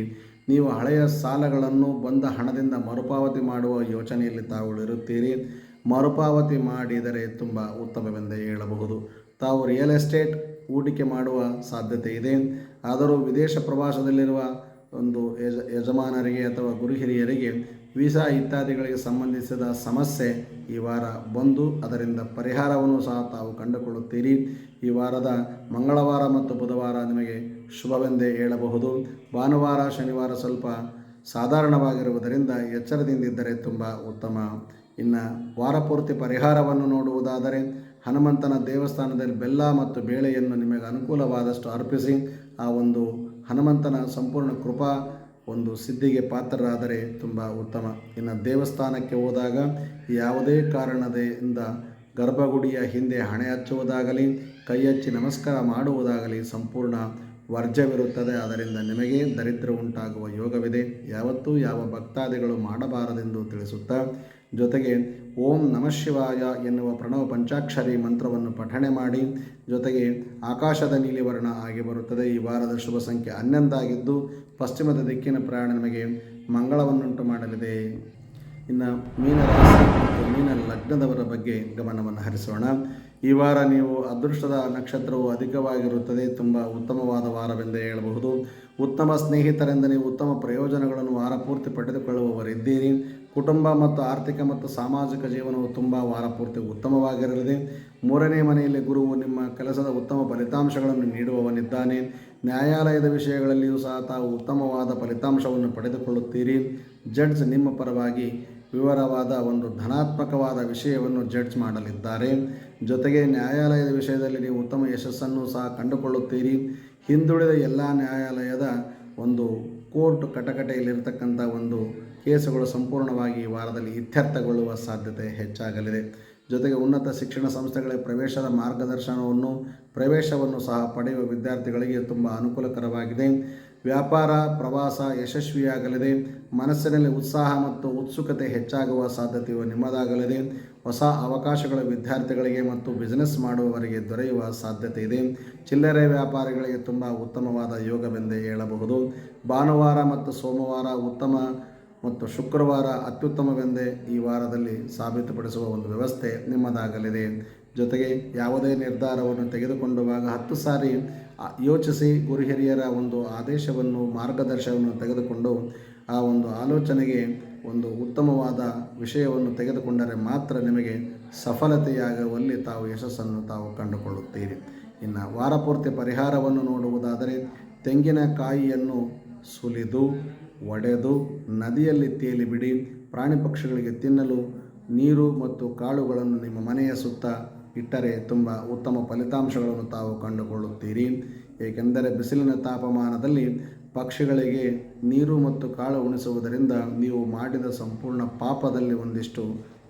ನೀವು ಹಳೆಯ ಸಾಲಗಳನ್ನು ಬಂದ ಹಣದಿಂದ ಮರುಪಾವತಿ ಮಾಡುವ ಯೋಚನೆಯಲ್ಲಿ ತಾವು ಇರುತ್ತೀರಿ. ಮರುಪಾವತಿ ಮಾಡಿದರೆ ತುಂಬ ಉತ್ತಮವೆಂದೇ ಹೇಳಬಹುದು. ತಾವು ರಿಯಲ್ ಎಸ್ಟೇಟ್ ಹೂಡಿಕೆ ಮಾಡುವ ಸಾಧ್ಯತೆ ಇದೆ. ಆದರೂ ವಿದೇಶ ಪ್ರವಾಸದಲ್ಲಿರುವ ಒಂದು ಯಜ, ಯಜಮಾನರಿಗೆ ಅಥವಾ ಗುರು ಹಿರಿಯರಿಗೆ ವೀಸಾ ಇತ್ಯಾದಿಗಳಿಗೆ ಸಂಬಂಧಿಸಿದ ಸಮಸ್ಯೆ ಈ ವಾರ ಬಂದು ಅದರಿಂದ ಪರಿಹಾರವನ್ನು ಸಹ ತಾವು ಕಂಡುಕೊಳ್ಳುತ್ತೀರಿ. ಈ ವಾರದ ಮಂಗಳವಾರ ಮತ್ತು ಬುಧವಾರ ನಿಮಗೆ ಶುಭವೆಂದೇ ಹೇಳಬಹುದು. ಭಾನುವಾರ, ಶನಿವಾರ ಸ್ವಲ್ಪ ಸಾಧಾರಣವಾಗಿರುವುದರಿಂದ ಎಚ್ಚರದಿಂದಿದ್ದರೆ ತುಂಬ ಉತ್ತಮ. ಇನ್ನು ವಾರಪೂರ್ತಿ ಪರಿಹಾರವನ್ನು ನೋಡುವುದಾದರೆ ಹನುಮಂತನ ದೇವಸ್ಥಾನದಲ್ಲಿ ಬೆಲ್ಲ ಮತ್ತು ಬೇಳೆಯನ್ನು ನಿಮಗೆ ಅನುಕೂಲವಾದಷ್ಟು ಅರ್ಪಿಸಿ, ಆ ಒಂದು ಹನುಮಂತನ ಸಂಪೂರ್ಣ ಕೃಪಾ ಒಂದು ಸಿದ್ಧಿಗೆ ಪಾತ್ರರಾದರೆ ತುಂಬ ಉತ್ತಮ. ಇನ್ನು ದೇವಸ್ಥಾನಕ್ಕೆ ಹೋದಾಗ ಯಾವುದೇ ಕಾರಣದಿಂದ ಗರ್ಭಗುಡಿಯ ಹಿಂದೆ ಹಣೆ ಹಚ್ಚುವುದಾಗಲಿ ಕೈ ಹಚ್ಚಿ ನಮಸ್ಕಾರ ಮಾಡುವುದಾಗಲಿ ಸಂಪೂರ್ಣ ವರ್ಜ್ಯವಿರುತ್ತದೆ. ಅದರಿಂದ ನಿಮಗೆ ದರಿದ್ರ ಉಂಟಾಗುವ ಯೋಗವಿದೆ. ಯಾವತ್ತೂ ಯಾವ ಭಕ್ತಾದಿಗಳು ಮಾಡಬಾರದೆಂದು ತಿಳಿಸುತ್ತಾ ಜೊತೆಗೆ ಓಂ ನಮಃ ಶಿವಾಯ ಎನ್ನುವ ಪ್ರಣವ ಪಂಚಾಕ್ಷರಿ ಮಂತ್ರವನ್ನು ಪಠಣೆ ಮಾಡಿ, ಜೊತೆಗೆ ಆಕಾಶದ ನೀಲಿವರ್ಣ ಆಗಿ ಬರುತ್ತದೆ. ಈ ವಾರದ ಶುಭ ಸಂಖ್ಯೆ ಹನ್ನೊಂದಾಗಿದ್ದು, ಪಶ್ಚಿಮದ ದಿಕ್ಕಿನ ಪ್ರಯಾಣ ನಿಮಗೆ ಮಂಗಳವನ್ನುಂಟು ಮಾಡಲಿದೆ. ಇನ್ನು ಮೀನರಾಶಿ ಮತ್ತು ಮೀನ ಲಗ್ನದವರ ಬಗ್ಗೆ ಗಮನವನ್ನು ಹರಿಸೋಣ. ಈ ವಾರ ನೀವು ಅದೃಷ್ಟದ ನಕ್ಷತ್ರವು ಅಧಿಕವಾಗಿರುತ್ತದೆ. ತುಂಬ ಉತ್ತಮವಾದ ವಾರವೆಂದೇ ಹೇಳಬಹುದು. ಉತ್ತಮ ಸ್ನೇಹಿತರಿಂದ ನೀವು ಉತ್ತಮ ಪ್ರಯೋಜನಗಳನ್ನು ವಾರ ಪೂರ್ತಿ ಪಡೆದುಕೊಳ್ಳುವವರಿದ್ದೀರಿ. ಕುಟುಂಬ ಮತ್ತು ಆರ್ಥಿಕ ಮತ್ತು ಸಾಮಾಜಿಕ ಜೀವನವು ತುಂಬ ವಾರಪೂರ್ತಿ ಉತ್ತಮವಾಗಿರಲಿದೆ. ಮೂರನೇ ಮನೆಯಲ್ಲಿ ಗುರುವು ನಿಮ್ಮ ಕೆಲಸದ ಉತ್ತಮ ಫಲಿತಾಂಶಗಳನ್ನು ನೀಡುವವನಿದ್ದಾನೆ. ನ್ಯಾಯಾಲಯದ ವಿಷಯಗಳಲ್ಲಿಯೂ ಸಹ ತಾವು ಉತ್ತಮವಾದ ಫಲಿತಾಂಶವನ್ನು ಪಡೆದುಕೊಳ್ಳುತ್ತೀರಿ. ಜಡ್ಜ್ ನಿಮ್ಮ ಪರವಾಗಿ ವಿವರವಾದ ಒಂದು ಧನಾತ್ಮಕವಾದ ವಿಷಯವನ್ನು ಜಡ್ಜ್ ಮಾಡಲಿದ್ದಾರೆ. ಜೊತೆಗೆ ನ್ಯಾಯಾಲಯದ ವಿಷಯದಲ್ಲಿ ನೀವು ಉತ್ತಮ ಯಶಸ್ಸನ್ನು ಸಹ ಕಂಡುಕೊಳ್ಳುತ್ತೀರಿ. ಹಿಂದುಳಿದ ಎಲ್ಲ ನ್ಯಾಯಾಲಯದ ಒಂದು ಕೋರ್ಟ್ ಕಟಕಟೆಯಲ್ಲಿರ್ತಕ್ಕಂಥ ಒಂದು ಕೇಸುಗಳು ಸಂಪೂರ್ಣವಾಗಿ ಈ ವಾರದಲ್ಲಿ ಇತ್ಯರ್ಥಗೊಳ್ಳುವ ಸಾಧ್ಯತೆ ಹೆಚ್ಚಾಗಲಿದೆ. ಜೊತೆಗೆ ಉನ್ನತ ಶಿಕ್ಷಣ ಸಂಸ್ಥೆಗಳ ಪ್ರವೇಶದ ಮಾರ್ಗದರ್ಶನವನ್ನು, ಪ್ರವೇಶವನ್ನು ಸಹ ಪಡೆಯುವ ವಿದ್ಯಾರ್ಥಿಗಳಿಗೆ ತುಂಬ ಅನುಕೂಲಕರವಾಗಿದೆ. ವ್ಯಾಪಾರ, ಪ್ರವಾಸ ಯಶಸ್ವಿಯಾಗಲಿದೆ. ಮನಸ್ಸಿನಲ್ಲಿ ಉತ್ಸಾಹ ಮತ್ತು ಉತ್ಸುಕತೆ ಹೆಚ್ಚಾಗುವ ಸಾಧ್ಯತೆಯು ನಿಮ್ಮದಾಗಲಿದೆ. ಹೊಸ ಅವಕಾಶಗಳು ವಿದ್ಯಾರ್ಥಿಗಳಿಗೆ ಮತ್ತು ಬಿಸಿನೆಸ್ ಮಾಡುವವರಿಗೆ ದೊರೆಯುವ ಸಾಧ್ಯತೆ ಇದೆ. ಚಿಲ್ಲರೆ ವ್ಯಾಪಾರಿಗಳಿಗೆ ತುಂಬ ಉತ್ತಮವಾದ ಯೋಗವೆಂದೇ ಹೇಳಬಹುದು. ಭಾನುವಾರ ಮತ್ತು ಸೋಮವಾರ ಉತ್ತಮ ಮತ್ತು ಶುಕ್ರವಾರ ಅತ್ಯುತ್ತಮವೆಂದೇ ಈ ವಾರದಲ್ಲಿ ಸಾಬೀತುಪಡಿಸುವ ಒಂದು ವ್ಯವಸ್ಥೆ ನಿಮ್ಮದಾಗಲಿದೆ. ಜೊತೆಗೆ ಯಾವುದೇ ನಿರ್ಧಾರವನ್ನು ತೆಗೆದುಕೊಂಡುವಾಗ ಹತ್ತು ಸಾರಿ ಯೋಚಿಸಿ ಗುರು ಹಿರಿಯರ ಒಂದು ಆದೇಶವನ್ನು, ಮಾರ್ಗದರ್ಶನವನ್ನು ತೆಗೆದುಕೊಂಡು ಆ ಒಂದು ಆಲೋಚನೆಗೆ ಒಂದು ಉತ್ತಮವಾದ ವಿಷಯವನ್ನು ತೆಗೆದುಕೊಂಡರೆ ಮಾತ್ರ ನಿಮಗೆ ಸಫಲತೆಯಾಗುವಲ್ಲಿ ತಾವು ಯಶಸ್ಸನ್ನು ತಾವು ಕಂಡುಕೊಳ್ಳುತ್ತೀರಿ. ಇನ್ನು ವಾರಪೂರ್ತಿ ಪರಿಹಾರವನ್ನು ನೋಡುವುದಾದರೆ ತೆಂಗಿನಕಾಯಿಯನ್ನು ಸುಲಿದು ಒಡೆದು ನದಿಯಲ್ಲಿ ತೇಲಿ ಬಿಡಿ ಪ್ರಾಣಿ ಪಕ್ಷಿಗಳಿಗೆ ತಿನ್ನಲು ನೀರು ಮತ್ತು ಕಾಳುಗಳನ್ನು ನಿಮ್ಮ ಮನೆಯ ಸುತ್ತ ಇಟ್ಟರೆ ತುಂಬ ಉತ್ತಮ ಫಲಿತಾಂಶಗಳನ್ನು ತಾವು ಕಂಡುಕೊಳ್ಳುತ್ತೀರಿ. ಏಕೆಂದರೆ ಬಿಸಿಲಿನ ತಾಪಮಾನದಲ್ಲಿ ಪಕ್ಷಿಗಳಿಗೆ ನೀರು ಮತ್ತು ಕಾಳು ಉಣಿಸುವುದರಿಂದ ನೀವು ಮಾಡಿದ ಸಂಪೂರ್ಣ ಪಾಪದಲ್ಲಿ ಒಂದಿಷ್ಟು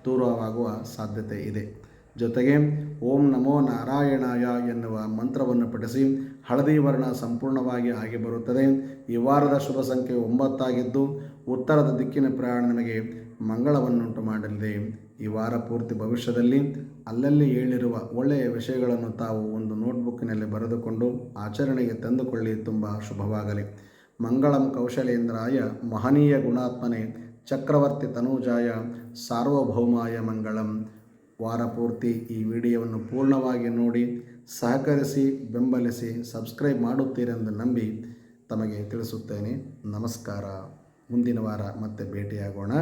ದೂರವಾಗುವ ಸಾಧ್ಯತೆ ಇದೆ. ಜೊತೆಗೆ ಓಂ ನಮೋ ನಾರಾಯಣಾಯ ಎನ್ನುವ ಮಂತ್ರವನ್ನು ಪಠಿಸಿ ಹಳದಿ ವರ್ಣ ಸಂಪೂರ್ಣವಾಗಿ ಆಗಿ ಬರುತ್ತದೆ. ಈ ವಾರದ ಶುಭ ಸಂಖ್ಯೆ ಒಂಬತ್ತಾಗಿದ್ದು, ಉತ್ತರದ ದಿಕ್ಕಿನ ಪ್ರಯಾಣ ನಿಮಗೆ ಮಂಗಳವನ್ನುಂಟು ಮಾಡಲಿದೆ. ಈ ವಾರ ಪೂರ್ತಿ ಭವಿಷ್ಯದಲ್ಲಿ ಅಲ್ಲಲ್ಲಿ ಹೇಳಿರುವ ಒಳ್ಳೆಯ ವಿಷಯಗಳನ್ನು ತಾವು ಒಂದು ನೋಟ್ಬುಕ್ಕಿನಲ್ಲಿ ಬರೆದುಕೊಂಡು ಆಚರಣೆಗೆ ತಂದುಕೊಳ್ಳಿ. ತುಂಬ ಶುಭವಾಗಲಿ. ಮಂಗಳಂ ಕೌಶಲೇಂದ್ರಾಯ ಮಹನೀಯ ಗುಣಾತ್ಮನೆ ಚಕ್ರವರ್ತಿ ತನೂಜಾಯ ಸಾರ್ವಭೌಮಾಯ ಮಂಗಳಂ. ವಾರ ಪೂರ್ತಿ ಈ ವಿಡಿಯೋವನ್ನು ಪೂರ್ಣವಾಗಿ ನೋಡಿ ಸಹಕರಿಸಿ, ಬೆಂಬಲಿಸಿ, ಸಬ್ಸ್ಕ್ರೈಬ್ ಮಾಡುತ್ತೀರೆಂದು ನಂಬಿ ತಮಗೆ ತಿಳಿಸುತ್ತೇನೆ. ನಮಸ್ಕಾರ. ಮುಂದಿನ ವಾರ ಮತ್ತೆ ಭೇಟಿಯಾಗೋಣ.